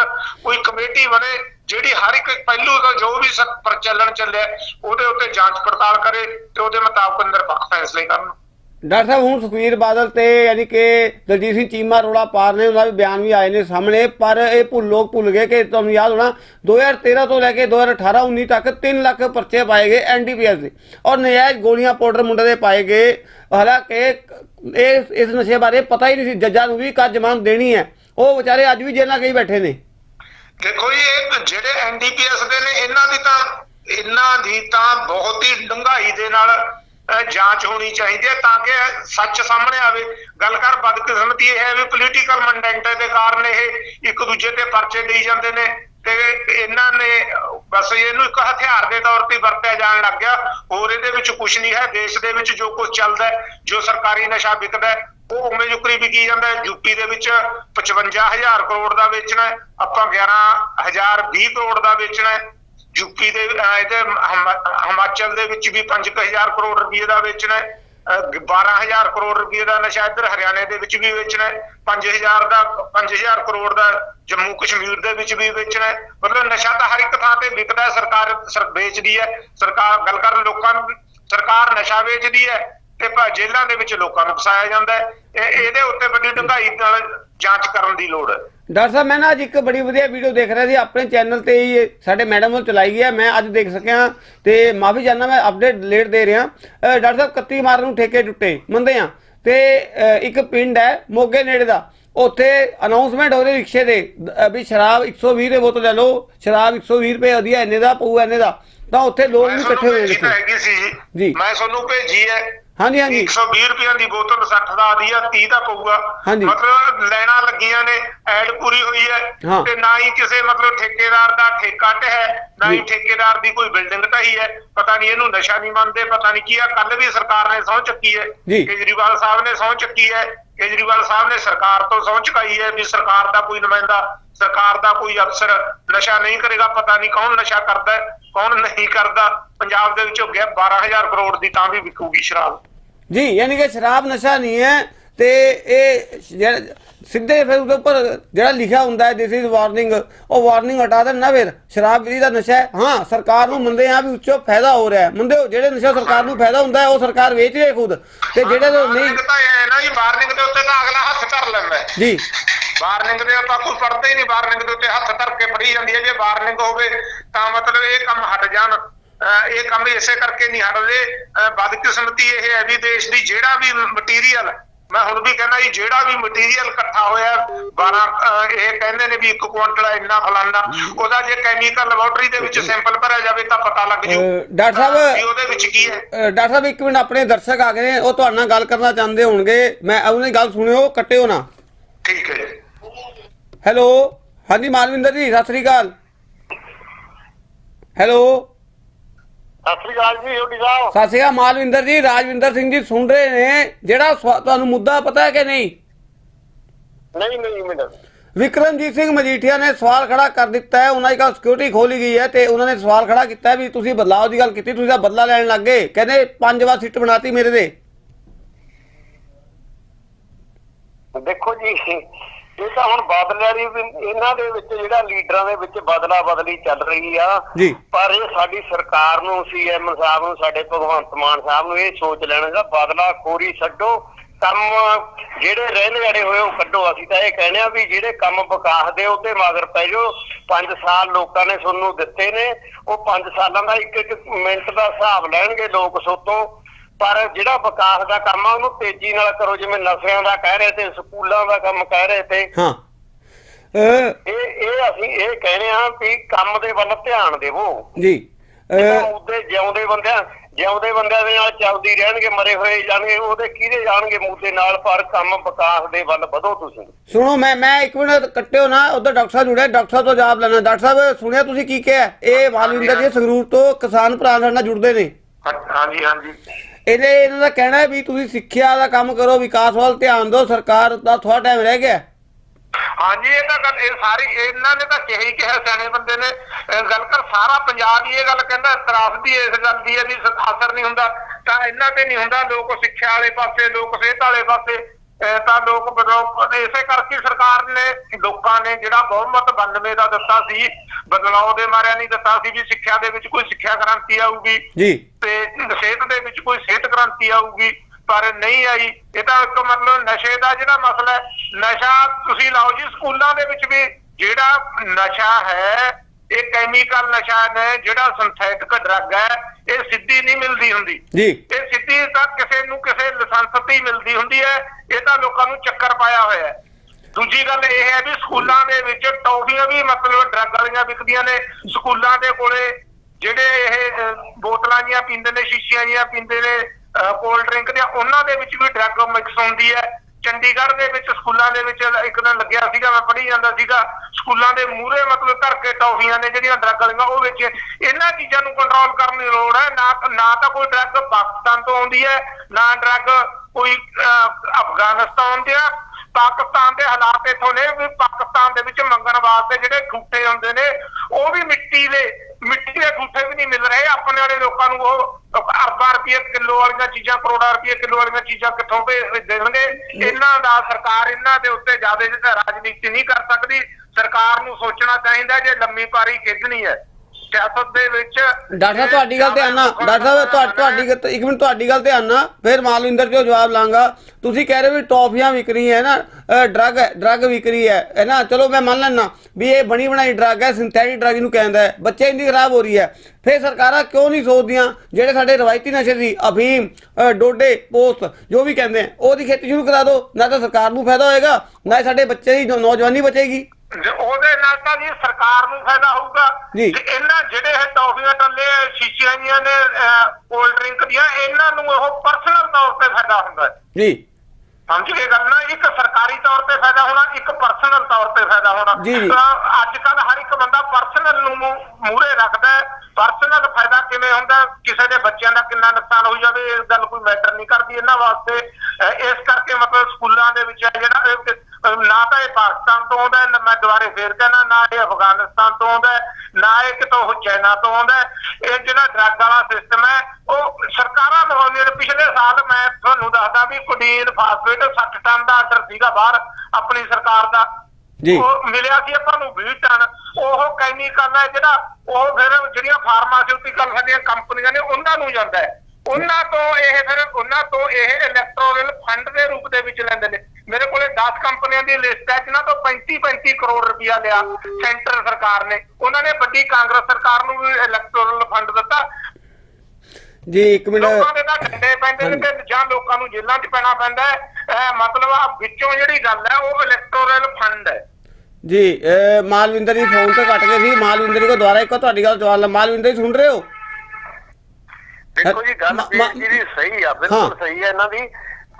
ਕੋਈ ਕਮੇਟੀ ਬਣੇ ਜਿਹੜੀ ਹਰ ਇੱਕ ਪਹਿਲੂ ਦਾ ਜੋ ਵੀ ਪ੍ਰਚਲਨ ਚੱਲਿਆ ਉਹਦੇ ਉੱਤੇ ਜਾਂਚ ਪੜਤਾਲ ਕਰੇ ਤੇ ਉਹਦੇ ਮੁਤਾਬਕ ਨਿਰਪੱਖ ਫੈਸਲੇ ਕਰਨ ਡਾਕਟਰ ਸਾਹਿਬ, ਹੁਣ ਸੁਖਵੀਰ ਬਾਦਲ ਤੇ ਯਾਨੀ ਕਿ ਦਲਜੀਤ ਸਿੰਘ ਚੀਮਾ ਰੋਲਾ ਪਾਰ ਨੇ ਉਹਦਾ ਵੀ ਬਿਆਨ ਵੀ ਆਏ ਨੇ ਸਾਹਮਣੇ, ਪਰ ਇਹ ਭੁੱਲ, ਲੋਕ ਭੁੱਲ ਗਏ ਕਿ ਤੁਹਾਨੂੰ ਯਾਦ ਹੋਣਾ 2013 ਤੋਂ ਲੈ ਕੇ 2018 19 ਤੱਕ 3 ਲੱਖ ਪਰਚੇ ਪਾਏ ਗਏ ਐਨਡੀਪੀਐਸ ਦੇ ਔਰ ਨਜਾਇਜ਼ ਗੋਲੀਆਂ ਪਾਊਡਰ ਮੁੰਡੇ ਦੇ ਪਾਏ ਗਏ। ਹਾਲਾਂਕਿ ਇਹ, ਇਸ ਨਸ਼ੇ ਬਾਰੇ ਪਤਾ ਹੀ ਨਹੀਂ ਸੀ, ਜੱਜਾਂ ਨੂੰ ਵੀ ਕੱਜ ਜ਼ਮਾਨਤ ਦੇਣੀ ਹੈ। ਉਹ ਵਿਚਾਰੇ ਅੱਜ ਵੀ ਜੇਲ੍ਹਾਂ ਕਈ ਬੈਠੇ ਨੇ। ਦੇਖੋ ਇਹ ਜਿਹੜੇ ਐਨਡੀਪੀਐਸ ਦੇ ਨੇ, ਇਹਨਾਂ ਦੀ ਤਾਂ, ਇਹਨਾਂ ਦੀ ਤਾਂ ਬਹੁਤ ਹੀ ਡੂੰਘਾਈ ਦੇ ਨਾਲ ਜਾਂਚ ਹੋਣੀ ਚਾਹੀਦੀ ਹੈ ਤਾਂ ਕਿ ਸੱਚ ਸਾਹਮਣੇ ਆਵੇ। ਗੱਲ ਕਰ ਬਦਕਿਸਮਤੀ ਇਹ ਹੈ ਵੀ ਪੋਲੀਟੀਕਲ ਮੰਡੈਂਟ ਦੇ ਕਾਰਨ ਇਹ ਇੱਕ ਦੂਜੇ ਤੇ ਪਰਚੇ ਦੇਈ ਜਾਂਦੇ ਨੇ ਤੇ ਇਹਨਾਂ ਨੇ ਬਸ ਇਹਨੂੰ ਇੱਕ ਹਥਿਆਰ ਦੇ ਤੌਰ ਤੇ ਵਰਤਿਆ ਜਾਣ ਲੱਗ ਗਿਆ। ਹੋਰ ਇਹਦੇ ਵਿੱਚ ਕੁਝ ਨਹੀਂ ਹੈ। ਦੇਸ਼ ਦੇ ਵਿੱਚ ਜੋ ਕੁਝ ਚੱਲਦਾ ਜੋ ਸਰਕਾਰੀ ਨਸ਼ਾ ਵਿਕਦਾ ਉਹ ਉਵੇਂ ਜੁਕਰੀ ਵਿਕੀ ਜਾਂਦਾ ਯੂਪੀ ਦੇ ਵਿੱਚ 55000 ਕਰੋੜ ਦਾ ਵੇਚਣਾ ਹੈ, ਆਪਾਂ 11000 20 ਕਰੋੜ ਦਾ ਵੇਚਣਾ ਯੂਪੀ ਦੇ ਇਹਦੇ ਹਿਮਾ- ਹਿਮਾਚਲ ਦੇ ਵਿੱਚ ਵੀ 5000 ਕਰੋੜ ਰੁਪਏ ਦਾ ਵੇਚਣਾ ਹੈ। ਅਹ, 12000 ਕਰੋੜ ਰੁਪਏ ਦਾ ਨਸ਼ਾ ਇੱਧਰ ਹਰਿਆਣੇ ਦੇ ਵਿੱਚ ਵੀ ਵੇਚਣਾ ਹੈ। 5000 ਦਾ 5000 ਕਰੋੜ ਦਾ ਜੰਮੂ ਕਸ਼ਮੀਰ ਦੇ ਵਿੱਚ ਵੀ ਵੇਚਣਾ ਹੈ। ਮਤਲਬ ਨਸ਼ਾ ਤਾਂ ਹਰ ਇੱਕ ਥਾਂ ਤੇ ਵਿਕਦਾ ਹੈ ਸਰਕਾਰ ਸਰ ਵੇਚਦੀ ਹੈ। ਸਰਕਾਰ ਗੱਲ ਕਰਨ ਲੋਕਾਂ ਨੂੰ ਸਰਕਾਰ ਨਸ਼ਾ ਵੇਚਦੀ ਹੈ ਤੇ ਭਾ ਜੇਲ੍ਹਾਂ ਦੇ ਵਿੱਚ ਲੋਕਾਂ ਨੂੰ ਫਸਾਇਆ ਜਾਂਦਾ ਹੈ। ਇਹ ਇਹਦੇ ਉੱਤੇ ਵੱਡੀ ਡੂੰਘਾਈ ਨਾਲ ਜਾਂਚ ਕਰਨ ਦੀ ਲੋੜ ਹੈ। ਡਾਕਟਰ ਸਾਹਿਬ ਮੈਂ ਨਾ ਅੱਜ ਇੱਕ ਬੜੀ ਵਧੀਆ ਵੀਡੀਓ ਦੇਖ ਰਿਹਾ ਸੀ। ਆਪਣੇ ਚੈਨਲ ਤੇ ਹੀ ਸਾਡੇ ਮੈਡਮ ਵੱਲ ਚਲਾਈ ਹੈ। ਮੈਂ ਅੱਜ ਦੇਖ ਸਕਿਆ ਤੇ ਮਾਫੀ ਚਾਹੁੰਦਾ ਮੈਂ ਅਪਡੇਟ ਲੇਟ ਦੇ ਰਿਹਾ। ਡਾਕਟਰ ਸਾਹਿਬ 31 ਮਾਰਚ ਨੂੰ ਠੇਕੇ ਟੁੱਟੇ ਮੰਨਦੇ ਆ ਤੇ ਇੱਕ ਪਿੰਡ ਹੈ ਮੋਗੇ ਨੇੜੇ ਦਾ। ਉੱਥੇ ਅਨਾਉਂਸਮੈਂਟ ਹੋ ਰਹੀ ਰਿਕਸ਼ੇ ਦੇ ਵੀ ਸ਼ਰਾਬ 120 ਦੇ ਬੋਤਲ ਲੈ ਲਓ। ਸ਼ਰਾਬ 120 ਰੁਪਏ ਵਧੀਆ ਇੰਨੇ ਦਾ ਪਊ ਇੰਨੇ ਦਾ। ਤਾਂ ਉੱਥੇ ਲੋਕ ਵੀ ਇਕੱਠੇ ਹੋਏ ਦੇਖੋ। ਜੀ। ਮੈਂ ਤੁਹਾਨੂੰ ਭੇਜੀ ਹੈ ਹਾਂਜੀ ਹਾਂਜੀ 120 ਰੁਪਏ ਦੀ ਬੋਤਲ 60 ਦਾ ਆਦੀ ਆ 30 ਦਾ ਪਊਗਾ ਹਾਂਜੀ। ਮਤਲਬ ਲੈਣਾ ਲੱਗੀਆਂ ਨੇ ਐਡ ਪੂਰੀ ਹੋਈ ਹਾਂ। ਹੈ ਤੇ ਨਾ ਹੀ ਕਿਸੇ ਮਤਲਬ ਠੇਕੇਦਾਰ ਦਾ ਠੇਕਾ ਟ ਹੈ ਨਾ ਹੀ ਜੀ। ਠੇਕੇਦਾਰ ਦੀ ਕੋਈ ਬਿਲਡਿੰਗ ਢਾਈ ਹੈ ਪਤਾ ਨਹੀਂ ਇਹਨੂੰ ਨਸ਼ਾ ਨਹੀਂ ਮੰਨਦੇ ਪਤਾ ਨਹੀਂ ਕੀ ਆ ਕੱਲ ਵੀ ਸਰਕਾਰ ਨੇ ਸਹੁੰ ਚੱਕੀ ਹੈ ਜੀ। ਕੇਜਰੀਵਾਲ ਸਾਹਿਬ ਨੇ ਸਹੁੰ ਚੱਕੀ ਹੈ ਕੇਜਰੀਵਾਲ ਸਾਹਿਬ ਨੇ ਸਰਕਾਰ ਤੋਂ ਸਹੁੰ ਚੁਕਾਈ ਹੈ ਵੀ ਸਰਕਾਰ ਦਾ ਕੋਈ ਨੁਮਾਇੰਦਾ ਸਰਕਾਰ ਦਾ ਕੋਈ ਅਫਸਰ ਨਸ਼ਾ ਨਹੀਂ ਕਰੇਗਾ ਪਤਾ ਨਹੀਂ ਕੌਣ ਨਸ਼ਾ ਕਰਦਾ ਹੈ ਕੌਣ ਨਹੀਂ ਕਰਦਾ, ਪੰਜਾਬ ਦੇ ਵਿੱਚ ਹੋ ਗਿਆ 12000 ਕਰੋੜ ਦੀ ਤਾਂ ਵੀ ਵਿਕੂਗੀ ਸ਼ਰਾਬ। ਜੀ, ਯਾਨੀ ਕਿ ਸ਼ਰਾਬ ਨਸ਼ਾ ਨਹੀਂ ਹੈ ਤੇ ਇਹ ਸਿੱਧੇ ਫਿਰ ਉਹਦੇ ਉੱਪਰ ਜਿਹੜਾ ਲਿਖਿਆ ਹੁੰਦਾ ਹੈ ਦਿਸ ਇਜ਼ ਵਾਰਨਿੰਗ ਉਹ ਵਾਰਨਿੰਗ ਹਟਾ ਦੇਣ ਨਾ ਫਿਰ। ਸ਼ਰਾਬ ਦਾ ਨਸ਼ਾ ਹੈ। ਹਾਂ ਸਰਕਾਰ ਨੂੰ ਮੰਨਦੇ ਆ ਵੀ ਉੱਚੋਂ ਫਾਇਦਾ ਹੋ ਰਿਹਾ ਹੈ। ਮੰਨਦੇ ਹੋ ਜਿਹੜੇ ਨਸ਼ਾ ਸਰਕਾਰ ਨੂੰ ਫਾਇਦਾ ਹੁੰਦਾ ਹੈ ਉਹ ਸਰਕਾਰ ਵੇਚ ਰਹੀ ਖੁਦ। ਤੇ ਜਿਹੜੇ ਨਹੀਂ ਨਾ ਜੀ ਵਾਰਨਿੰਗ ਦੇ ਉੱਤੇ ਤਾਂ ਅਗਲਾ ਹੱਥ ਧਰ ਲੈਂਦਾ ਜੀ। ਵਾਰਨਿੰਗ ਦੇ ਆਪਾਂ ਕੋਈ ਪੜਦੇ ਹੀ ਨਹੀਂ ਵਾਰਨਿੰਗ ਦੇ ਉੱਤੇ ਹੱਥ ਧਰ ਕੇ ਫੜੀ ਜਾਂਦੀ ਹੈ। ਜੇ ਵਾਰਨਿੰਗ ਹੋਵੇ ਤਾਂ ਮਤਲਬ ਇਹ ਕੰਮ ਹਟ ਜਾਣ। ਇਹ ਕੰਮ ਇਸੇ ਕਰਕੇ ਨਹੀਂ ਹਟਦੇ। ਬਦਕਿਸਮਤੀ ਇਹ ਹੈ ਵੀ ਦੇਸ਼ ਦੀ ਜਿਹੜਾ ਵੀ ਮਟੀਰੀਅਲ ਮੈਂ ਹੁਣ ਵੀ ਕਹਿੰਦਾ ਜੀ ਜਿਹੜਾ ਵੀ ਮਟੀਰੀਅਲ ਇਕੱਠਾ ਹੋਇਆ 12 ਅਹ ਇਹ ਕਹਿੰਦੇ ਨੇ ਵੀ ਇੱਕ ਕੁਇੰਟਲ ਇੰਨਾ ਫਲਾਨਾ ਉਹਦਾ ਜੇ ਕੈਮੀਕਲ ਲੈਬੋਰਟਰੀ ਦੇ ਵਿੱਚ ਸੈਂਪਲ ਭਰਿਆ ਜਾਵੇ ਤਾਂ ਪਤਾ ਲੱਗ ਜੂ। ਡਾਕਟਰ ਸਾਹਿਬ- ਵੀ ਉਹਦੇ ਵਿੱਚ ਕੀ ਹੈ। ਡਾਕਟਰ ਸਾਹਿਬ ਇੱਕ ਮਿੰਟ ਆਪਣੇ ਦਰਸ਼ਕ ਆ ਗਏ ਨੇ ਉਹ ਤੁਹਾਡੇ ਨਾਲ ਗੱਲ ਕਰਨਾ ਚਾਹੁੰਦੇ ਹੋਣਗੇ। ਮੈਂ ਉਹਨਾਂ ਦੀ ਗੱਲ ਸੁਣਿਓ ਕੱਟਿਓ ਨਾ। ਠੀਕ ਹੈ ਹੈਲੋ ਹਾਂਜੀ ਮਾਲਵਿੰਦਰ ਜੀ ਸਤਿ ਸ੍ਰੀ ਅਕਾਲ। ਹੈਲੋ। ਸਤਿ ਸ੍ਰੀ ਅਕਾਲ ਜੀ ਯੋਗੀ ਸਾਹਿਬ ਸਤਿ ਸ਼੍ਰੀ ਅਕਾਲ ਮਾਲਵਿੰਦਰ ਜੀ ਰਾਜਵਿੰਦਰ ਸਿੰਘ ਜੀ ਸੁਣ ਰਹੇ ਨੇ। ਜਿਹੜਾ ਸਵਾ- ਤੁਹਾਨੂੰ ਮੁੱਦਾ ਪਤਾ ਹੈ ਕਿ ਨਹੀਂ? ਨਹੀਂ ਨਹੀਂ ਮੈਨੂੰ ਵਿਕਰਮਜੀਤ ਸਿੰਘ ਮਜੀਠੀਆ ਨੇ ਸਵਾਲ ਖੜਾ ਕਰ ਦਿੱਤਾ ਹੈ। ਉਹਨਾਂ ਦੀ ਕੱਲ ਸਿਕਿਉਰਿਟੀ ਖੋਲੀ ਗਈ ਹੈ ਤੇ ਉਹਨਾਂ ਨੇ ਸਵਾਲ ਖੜਾ ਕੀਤਾ ਹੈ ਵੀ ਤੁਸੀਂ ਬਦਲਾਅ ਦੀ ਗੱਲ ਕੀਤੀ ਤੁਸੀਂ ਤਾਂ ਬਦਲਾ ਲੈਣ ਲੱਗ ਗਏ। ਕਹਿੰਦੇ ਪੰਜ ਵਾਰ ਸਿੱਟ ਬਣਾਤੀ ਮੇਰੇ ਦੇ ਦੇਖੋ ਜੀ ਇਹ ਤਾਂ ਹੁਣ ਬਾਦਲ ਵਾਲੀ ਵੀ ਇਹਨਾਂ ਦੇ ਵਿੱਚ ਜਿਹੜਾ ਲੀਡਰਾਂ ਦੇ ਵਿੱਚ ਬਦਲਾ ਬਦਲੀ ਚੱਲ ਰਹੀ ਆ। ਪਰ ਇਹ ਸਾਡੀ ਸਰਕਾਰ ਨੂੰ ਸੀਐਮ ਸਾਹਿਬ ਨੂੰ ਸਾਡੇ ਭਗਵੰਤ ਮਾਨ ਸਾਹਿਬ ਨੂੰ ਇਹ ਸੋਚ ਲੈਣਾ ਦਾ ਬਦਲਾ ਖੋਰੀ ਛੱਡੋ ਕੰਮ ਜਿਹੜੇ ਰਹਿਣ ਵਾਲੇ ਹੋਏ ਉਹ ਕੱਢੋ। ਅਸੀਂ ਤਾਂ ਇਹ ਕਹਿੰਦੇ ਆ ਵੀ ਜਿਹੜੇ ਕੰਮ ਵਿਕਾਸ ਦੇ ਉਹਦੇ ਮਗਰ ਪੈ ਜਾਓ। 5 ਸਾਲ ਲੋਕਾਂ ਨੇ ਤੁਹਾਨੂੰ ਦਿੱਤੇ ਨੇ ਉਹ 5 ਸਾਲਾਂ ਦਾ ਇੱਕ ਇੱਕ ਮਿੰਟ ਦਾ ਹਿਸਾਬ ਲੈਣਗੇ ਲੋਕ ਸੋਤੋਂ। ਪਰ ਜਿਹੜਾ ਵਿਕਾਸ ਦਾ ਕੰਮ ਆ ਉਹਨੂੰ ਤੇਜ਼ੀ ਨਾਲ ਕਰੋ ਜਿਵੇਂ ਨਸ਼ਿਆਂ ਦਾ ਕਹਿ ਰਹੇ ਤੇ ਸਕੂਲਾਂ ਦਾ ਕੰਮ ਕਹਿ ਰਹੇ ਤੇ। ਹਾਂ। ਇਹ ਇਹ ਅਸੀਂ ਇਹ ਕਹਿੰਦੇ ਆ ਵੀ ਕੰਮ ਦੇ ਵੱਲ ਧਿਆਨ ਦੇਵੋ। ਜੀ। ਮੁੱਦੇ ਜਿਉਂਦੇ ਬੰਦਿਆਂ ਜਿਉਂਦੇ ਬੰਦਿਆਂ ਦੇ ਨਾਲ ਚੱਲਦੀ ਰਹਿਣਗੇ ਮਰੇ ਹੋਏ ਜਾਣਗੇ ਉਹਦੇ ਕਿਹਦੇ ਜਾਣਗੇ ਮੁੱਦੇ ਨਾਲ ਪਰ ਕੰਮ ਵਿਕਾਸ ਦੇ ਵੱਲ ਵਧੋ ਤੁਸੀਂ। ਸੁਣੋ ਮੈਂ ਮੈਂ ਇੱਕ ਮਿੰਟ ਕੱਟਿਓ ਨਾ ਉਧਰ ਡਾਕਟਰ ਸਾਹਿਬ ਜੁੜੇ ਡਾਕਟਰ ਸਾਹਿਬ ਤੋਂ ਜਵਾਬ ਲੈਣਾ। ਡਾਕਟਰ ਸਾਹਿਬ ਸੁਣਿਆ ਤੁਸੀਂ ਕੀ ਕਿਹਾ? ਇਹ ਮਾਲਵਿੰਦਰ ਜੀ ਸੰਗਰੂਰ ਤੋਂ ਕਿਸਾਨ ਭਰਾ ਨਾਲ ਜੁੜਦੇ ਨੇ। ਹਾਂਜੀ ਹਾਂਜੀ। ਇਹਦੇ ਇਹਨਾਂ ਦਾ ਕਹਿਣਾ ਵੀ ਤੁਸੀਂ ਸਿੱਖਿਆ ਦਾ ਕੰਮ ਕਰੋ, ਵਿਕਾਸ ਵੱਲ ਧਿਆਨ ਦਿਓ, ਸਰਕਾਰ ਦਾ ਥੋੜਾ ਟਾਈਮ ਰਹਿ ਗਿਆ। ਹਾਂਜੀ, ਇਹ ਤਾਂ ਗੱਲ ਇਹ ਸਾਰੀ ਇਹਨਾਂ ਨੇ ਤਾਂ ਕਿਹਾ ਕਿਹਾ, ਸਿਆਣੇ ਬੰਦੇ ਨੇ। ਅਹ ਗੱਲ ਕਰ, ਸਾਰਾ ਪੰਜਾਬ ਹੀ ਇਹ ਗੱਲ ਕਹਿੰਦਾ ਇਤਰਾਫ ਦੀ ਇਸ ਗੱਲ ਦੀ ਹੈ ਵੀ ਅਸਰ ਨਹੀਂ ਹੁੰਦਾ। ਤਾਂ ਇਹਨਾਂ ਤੇ ਨਹੀਂ ਹੁੰਦਾ, ਲੋਕ ਸਿੱਖਿਆ ਵਾਲੇ ਪਾਸੇ, ਲੋਕ ਸਿਹਤ ਵਾਲੇ ਪਾਸੇ ਤਾਂ ਲੋਕ ਬਦਲਾਅ ਇਸੇ ਕਰਕੇ ਸਰਕਾਰ ਨੇ ਲੋਕਾਂ ਨੇ ਜਿਹੜਾ ਬਹੁਮਤ 92 ਦਾ ਦਿੱਤਾ ਸੀ ਬਦਲਾਅ ਦੇ ਮਾਰਿਆਂ ਨਹੀਂ ਦਿੱਤਾ ਸੀ ਵੀ ਸਿੱਖਿਆ ਦੇ ਵਿੱਚ ਕੋਈ ਸਿੱਖਿਆ ਕ੍ਰਾਂਤੀ ਆਊਗੀ ਜੀ। ਤੇ ਸਿਹਤ ਦੇ ਵਿੱਚ ਕੋਈ ਸਿਹਤ ਕ੍ਰਾਂਤੀ ਆਊਗੀ ਪਰ ਨਹੀਂ ਆਈ। ਇਹ ਤਾਂ ਇੱਕ ਮਤਲਬ ਨਸ਼ੇ ਦਾ ਜਿਹੜਾ ਮਸਲਾ ਹੈ। ਨਸ਼ਾ ਤੁਸੀਂ ਲਾਓ ਜੀ ਸਕੂਲਾਂ ਦੇ ਵਿੱਚ ਵੀ ਜਿਹੜਾ ਨਸ਼ਾ ਹੈ ਇਹ ਕੈਮੀਕਲ ਨਸ਼ਾ ਨੇ ਜਿਹੜਾ ਸਿੰਥੈਟਿਕ ਡਰੱਗ ਹੈ ਇਹ ਸਿੱਧੀ ਨਹੀਂ ਮਿਲਦੀ ਹੁੰਦੀ। ਜੀ। ਇਹ ਸਿੱਧੀ ਤਾਂ ਕਿਸੇ ਨੂੰ ਕਿਸੇ ਲਾਇਸੈਂਸ ਤੇ ਹੀ ਮਿਲਦੀ ਹੁੰਦੀ ਹੈ ਇਹ ਤਾਂ ਲੋਕਾਂ ਨੂੰ ਚੱਕਰ ਪਾਇਆ ਹੋਇਆ ਹੈ। ਦੂਜੀ ਗੱਲ ਇਹ ਹੈ ਵੀ ਸਕੂਲਾਂ ਦੇ ਵਿੱਚ ਟੌਫੀਆਂ ਵੀ ਮਤਲਬ ਡਰੱਗ ਵਾਲੀਆਂ ਵਿਕਦੀਆਂ ਨੇ। ਸਕੂਲਾਂ ਦੇ ਕੋਲੇ ਜਿਹੜੇ ਇਹ ਬੋਤਲਾਂ ਜੀਆਂ ਪੀਂਦੇ ਨੇ ਸ਼ੀਸ਼ੀਆਂ ਜੀਆਂ ਪੀਂਦੇ ਨੇ ਕੋਲਡ ਡਰਿੰਕ ਦੀਆਂ ਉਹਨਾਂ ਦੇ ਵਿੱਚ ਵੀ ਡਰੱਗ ਮਿਕਸ ਹੁੰਦੀ ਹੈ। ਚੰਡੀਗੜ੍ਹ ਦੇ ਵਿੱਚ ਸਕੂਲਾਂ ਦੇ ਵਿੱਚ ਇੱਕ ਦਿਨ ਲੱਗਿਆ ਸੀਗਾ ਮੈਂ ਪੜ੍ਹੀ ਜਾਂਦਾ ਸੀਗਾ। ਸਕੂਲਾਂ ਦੇ ਮੂਹਰੇ ਮਤਲਬ ਧਰ ਕੇ ਟੌਫੀਆਂ ਨੇ ਜਿਹੜੀਆਂ ਡਰੱਗ ਵਾਲੀਆਂ ਉਹ ਵਿੱਚ ਇਹਨਾਂ ਚੀਜ਼ਾਂ ਨੂੰ ਕੰਟਰੋਲ ਕਰਨ ਦੀ ਲੋੜ ਹੈ। ਨਾ ਨਾ ਤਾਂ ਕੋਈ ਡਰੱਗ ਪਾਕਿਸਤਾਨ ਤੋਂ ਆਉਂਦੀ ਹੈ ਨਾ ਡਰੱਗ ਕੋਈ ਅਹ, ਅਫਗਾਨਿਸਤਾਨ ਦੀ ਆ। ਪਾਕਿਸਤਾਨ ਦੇ ਹਾਲਾਤ ਇਥੋਂ ਨੇ ਵੀ ਪਾਕਿਸਤਾਨ ਦੇ ਵਿੱਚ ਮੰਗਣ ਵਾਸਤੇ ਜਿਹੜੇ ਠੂਠੇ ਹੁੰਦੇ ਨੇ ਉਹ ਵੀ ਮਿੱਟੀ ਦੇ ਮਿੱਟੀ ਦੇ ਠੂਠੇ ਵੀ ਨਹੀਂ ਮਿਲ ਰਹੇ। ਆਪਣੇ ਵਾਲੇ ਲੋਕਾਂ ਨੂੰ ਉਹ ਅਰਬਾਂ ਰੁਪਏ ਕਿਲੋ ਵਾਲੀਆਂ ਚੀਜ਼ਾਂ ਕਰੋੜਾਂ ਰੁਪਏ ਕਿਲੋ ਵਾਲੀਆਂ ਚੀਜ਼ਾਂ ਕਿੱਥੋਂ ਭੇਜ ਦੇਣਗੇ? ਇਹਨਾਂ ਦਾ ਸਰਕਾਰ ਇਹਨਾਂ ਦੇ ਉੱਤੇ ਜ਼ਿਆਦਾ ਰਾਜਨੀਤੀ ਨਹੀਂ ਕਰ ਸਕਦੀ। ਸਰਕਾਰ ਨੂੰ ਸੋਚਣਾ ਚਾਹੀਦਾ ਜੇ ਲੰਮੀ ਪਾਰੀ ਖੇਡਣੀ ਹੈ। ਸਿਆਸਤ ਦੇ ਵਿੱਚ ਡਾਕਟਰ ਸਾਹਿਬ ਤੁਹਾਡੀ ਗੱਲ ਤੇ ਆਨਾ। ਡਾਕਟਰ ਸਾਹਿਬ ਤੁਹਾ- ਤੁਹਾਡੀ ਗੱਲ ਤੇ- ਇੱਕ ਮਿੰਟ ਤੁਹਾਡੀ ਗੱਲ ਤੇ ਆਨਾ। ਫਿਰ ਮਾਲਵਿੰਦਰ ਜੀ ਜਵਾਬ ਲਾਂਗਾ। ਤੁਸੀਂ ਕਹਿ ਰਹੇ ਹੋ ਵੀ ਟੌਫੀਆਂ ਵਿਕ ਹੈ ਨਾ? ਡਰਗ ਡਰਗ ਵਿਕ ਰਹੀ ਹੈ ਹੈ ਨਾ? ਚਲੋ ਮੈਂ ਮੰਨ ਲੈਣਾ ਵੀ ਇਹ ਬਣੀ ਬਣਾਈ ਡਰਗ ਹੈ ਸਿੰਥੈਟਿਕ ਡਰਗ ਨੂੰ ਕਹਿੰਦਾ ਹੈ। ਬੱਚੇ ਇੰਨੀ ਖਰਾਬ ਹੋ ਰਹੀ ਹੈ। ਫਿਰ ਸਰਕਾਰਾਂ ਕਿਉਂ ਨਹੀਂ ਸੋਚਦੀਆਂ? ਜਿਹੜੇ ਸਾਡੇ ਰਵਾਇਤੀ ਨਸ਼ੇ ਸੀ ਅਫੀਮ ਅ, ਡੋਡੇ ਪੋਸਟ ਜੋ ਵੀ ਕਹਿੰਦੇ ਆ ਉਹਦੀ ਖੇਤੀ ਸ਼ੁਰੂ ਕਰਾ ਦਿਓ। ਨਾ ਤਾਂ ਸਰਕਾਰ ਨੂੰ ਫਾਇਦਾ ਹੋਏਗਾ ਨਾ ਹੀ ਸਾਡੇ ਬੱਚੇ ਦੀ ਨੌ- ਨੌਜਵਾਨੀ ਬਚੇਗੀ। ਉਹਦੇ ਨਾਲ ਤਾਂ ਜੀ ਸਰਕਾਰ ਨੂੰ ਫਾਇਦਾ ਹੋਊਗਾ। ਜੀ। ਤੇ ਇਹਨਾਂ ਜਿਹੜੇ ਇਹ ਟੌਫੀਆਂ ਟੱਲੇ ਸ਼ੀਸ਼ੀਆਂ ਜੀਆਂ ਨੇ ਕੋਲਡ ਡਰਿੰਕ ਦੀਆਂ ਇਹਨਾਂ ਨੂੰ ਉਹ ਪਰਸਨਲ ਤੌਰ ਤੇ ਫਾਇਦਾ ਹੁੰਦਾ ਜੀ। ਸਮਝ ਗਏ ਗੱਲ ਨਾ? ਇੱਕ ਸਰਕਾਰੀ ਤੌਰ ਤੇ ਫਾਇਦਾ ਹੋਣਾ ਇੱਕ ਪਰਸਨਲ ਤੌਰ ਤੇ ਫਾਇਦਾ ਹੋਣਾ। ਅੱਜ ਕੱਲ ਹਰ ਇੱਕ ਬੰਦਾ ਪਰਸਨਲ ਨੂੰ ਮੂਹਰੇ ਰੱਖਦਾ ਹੈ। ਪਰਸਨਲ ਫਾਇਦਾ ਕਿਵੇਂ ਹੁੰਦਾ? ਕਿਸੇ ਦੇ ਬੱਚਿਆਂ ਦਾ ਕਿੰਨਾ ਨੁਕਸਾਨ ਹੋ ਜਾਵੇ ਇਹ ਗੱਲ ਕੋਈ ਮੈਟਰ ਨਹੀਂ ਕਰਦੀ ਇਹਨਾਂ ਵਾਸਤੇ। ਇਸ ਕਰਕੇ ਮਤਲਬ ਸਕੂਲਾਂ ਦੇ ਵਿੱਚ ਜਿਹੜਾ ਨਾ ਤਾਂ ਇਹ ਪਾਕਿਸਤਾਨ ਤੋਂ ਆਉਂਦਾ ਨਾ ਮੈਂ ਦੁਬਾਰੇ ਫੇਰ ਕਹਿਣਾ ਨਾ ਇਹ ਅਫਗਾਨਿਸਤਾਨ ਤੋਂ ਆਉਂਦਾ ਨਾ ਇਹ ਕਿਤੋਂ ਉਹ ਚਾਈਨਾ ਤੋਂ ਆਉਂਦਾ। ਇਹ ਜਿਹੜਾ ਡਰੱਗ ਵਾਲਾ ਸਿਸਟਮ ਹੈ ਉਹ ਸਰਕਾਰਾਂ ਲਗਾਉਂਦੀਆਂ ਨੇ। ਪਿਛਲੇ ਸਾਲ ਮੈਂ ਤੁਹਾਨੂੰ ਦੱਸਦਾ ਵੀ ਕੋਡੀਨ ਫਾਸਫੇਟ 60 ਟਨ ਦਾ ਆਰਡਰ ਸੀਗਾ ਬਾਹਰ ਆਪਣੀ ਸਰਕਾਰ ਦਾ। ਜੀ। ਉਹ ਮਿਲਿਆ ਸੀ ਆਪਾਂ ਨੂੰ 20 ਟਨ। ਉਹ ਕੈਮੀਕਲ ਹੈ ਜਿਹੜਾ ਉਹ ਫਿਰ ਜਿਹੜੀਆਂ ਫਾਰਮਾਸਿਊਟੀਕਲ ਸਾਡੀਆਂ ਕੰਪਨੀਆਂ ਨੇ ਉਹਨਾਂ ਨੂੰ ਜਾਂਦਾ ਹੈ। ਉਹਨਾਂ ਤੋਂ ਇਹ ਫਿਰ ਉਹਨਾਂ ਤੋਂ ਇਹ ਇਲੈਕਟ੍ਰੋਨਲ ਫੰਡ ਦੇ ਰੂਪ ਦੇ ਵਿੱਚ ਲੈਂਦੇ ਨੇ। ਮੇਰੇ ਕੋਲੇ 10 ਕੰਪਨੀਆਂ ਦੀ ਲਿਸਟ ਹੈ ਜਿਨ੍ਹਾਂ ਤੋਂ 35 35 ਕਰੋੜ ਰੁਪਇਆ ਲਿਆ ਸੈਂਟਰ ਸਰਕਾਰ ਨੇ। ਉਹਨਾਂ ਨੇ ਵੱਡੀ ਕਾਂਗਰਸ ਸਰਕਾਰ ਨੂੰ ਵੀ ਇਲੈਕਟ੍ਰੋਨਲ ਫੰਡ ਦਿੱਤਾ। ਜੀ ਇੱਕ ਮਿੰਟ। ਲੋਕਾਂ ਦੇ ਤਾਂ ਡੰਡੇ ਪੈਂਦੇ ਨੇ ਤੇ ਜਾਂ ਲੋਕਾਂ ਨੂੰ ਜੇਲ੍ਹਾਂ 'ਚ ਪੈਣਾ ਪੈਂਦਾ ਹੈ। ਇਹ ਮਤਲਬ ਆ ਵਿੱਚੋਂ ਜਿਹੜੀ ਗੱਲ ਹੈ ਉਹ ਇਲੈਕਟ੍ਰੋਨਲ ਫੰਡ ਹੈ। ਜੀ ਮਾਲਵਿੰਦਰ ਜੀ ਫੋਨ ਤੇ ਕੱਟ ਗਏ ਸੀ। ਮਾਲਵਿੰਦਰ ਜੀ ਕੋ ਦੁਬਾਰਾ ਇੱਕ ਤੁਹਾਡੀ ਗੱਲ ਜਵਾਬ ਮਾਲਵਿੰਦਰ ਜੀ ਸੁਣ ਰਹੇ ਹੋ? ਦੇਖੋ ਜੀ ਗੱਲ ਮ- ਵੀਰ ਮ- ਜੀ ਦੀ ਸਹੀ ਆ। ਬਿਲਕੁਲ ਸਹੀ ਹੈ ਇਹਨਾਂ ਦੀ।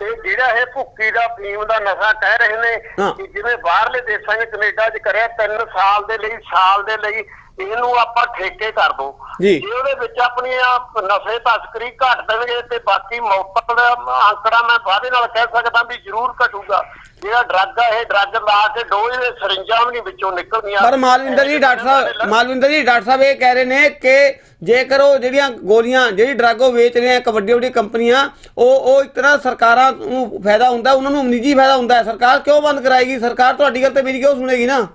ਤੇ ਜਿਹੜਾ ਇਹ ਭੁੱਕੀ ਦਾ ਫੀਮ ਦਾ ਨਸ਼ਾ ਕਹਿ ਰਹੇ ਨੇ। ਕਿ ਜਿਵੇਂ ਬਾਹਰਲੇ ਦੇਸ਼ਾਂ 'ਚ ਕੈਨੇਡਾ 'ਚ ਕਰਿਆ 3 ਸਾਲ ਦੇ ਲਈ ਸਾਲ ਦੇ ਲਈ ਇਹਨੂੰ ਆਪਾਂ ਠੇਕੇ ਕਰ ਦੋ। ਜੀ। ਜੇ ਉਹਦੇ ਵਿੱਚ ਆਪਣੀਆਂ ਨਸ਼ੇ ਤਸਕਰੀ ਘਟ ਦੇਣਗੇ ਤੇ ਬਾਕੀ ਮੌਤਾਂ ਦਾ ਅੰਕੜਾ ਮੈਂ ਵਾਅਦੇ ਨਾਲ ਕਹਿ ਸਕਦਾ ਵੀ ਜ਼ਰੂਰ ਘਟੂਗਾ। ਜਿਹੜਾ ਡਰੱਗ ਆ ਇਹ ਡਰੱਗ ਲਾ ਕੇ ਡੋਜ਼ ਦੇ ਸਰਿੰਜਾਂ ਵੀ ਨਹੀਂ ਵਿੱਚੋਂ ਨਿਕਲਦੀਆਂ। ਪਰ ਮਾਲਵਿੰਦਰ ਜੀ ਡਾਕਟਰ ਸਾਹਿਬ ਮਾਲਵਿੰਦਰ ਜੀ ਡਾਕਟਰ ਸਾਹਿਬ ਇਹ ਕਹਿ ਰਹੇ ਨੇ ਕਿ ਜੇਕਰ ਉਹ ਜਿਹੜੀਆਂ ਗੋਲੀਆਂ ਜਿਹੜੀ ਡਰੱਗ ਉਹ ਵੇਚ ਰਹੇ ਆ ਵੱਡੀ ਵੱਡੀ ਕੰਪਨੀਆਂ ਉਹ ਉਹ ਇੱਕ ਤਰ੍ਹਾਂ ਸਰਕਾਰਾਂ ਨੂੰ ਫਾਇਦਾ ਹੁੰਦਾ ਉਹਨਾਂ ਨੂੰ ਨਿੱਜੀ ਫਾਇਦਾ ਹੁੰਦਾ ਹੈ। ਸਰਕਾਰ ਕਿਉਂ ਬੰਦ ਕਰਾਏਗੀ? ਸਰਕਾਰ ਤੁਹਾਡੀ ਗੱਲ ਤੇ ਮੇਰੀ ਕਿਉਂ ਸੁਣੇਗੀ ਨਾ?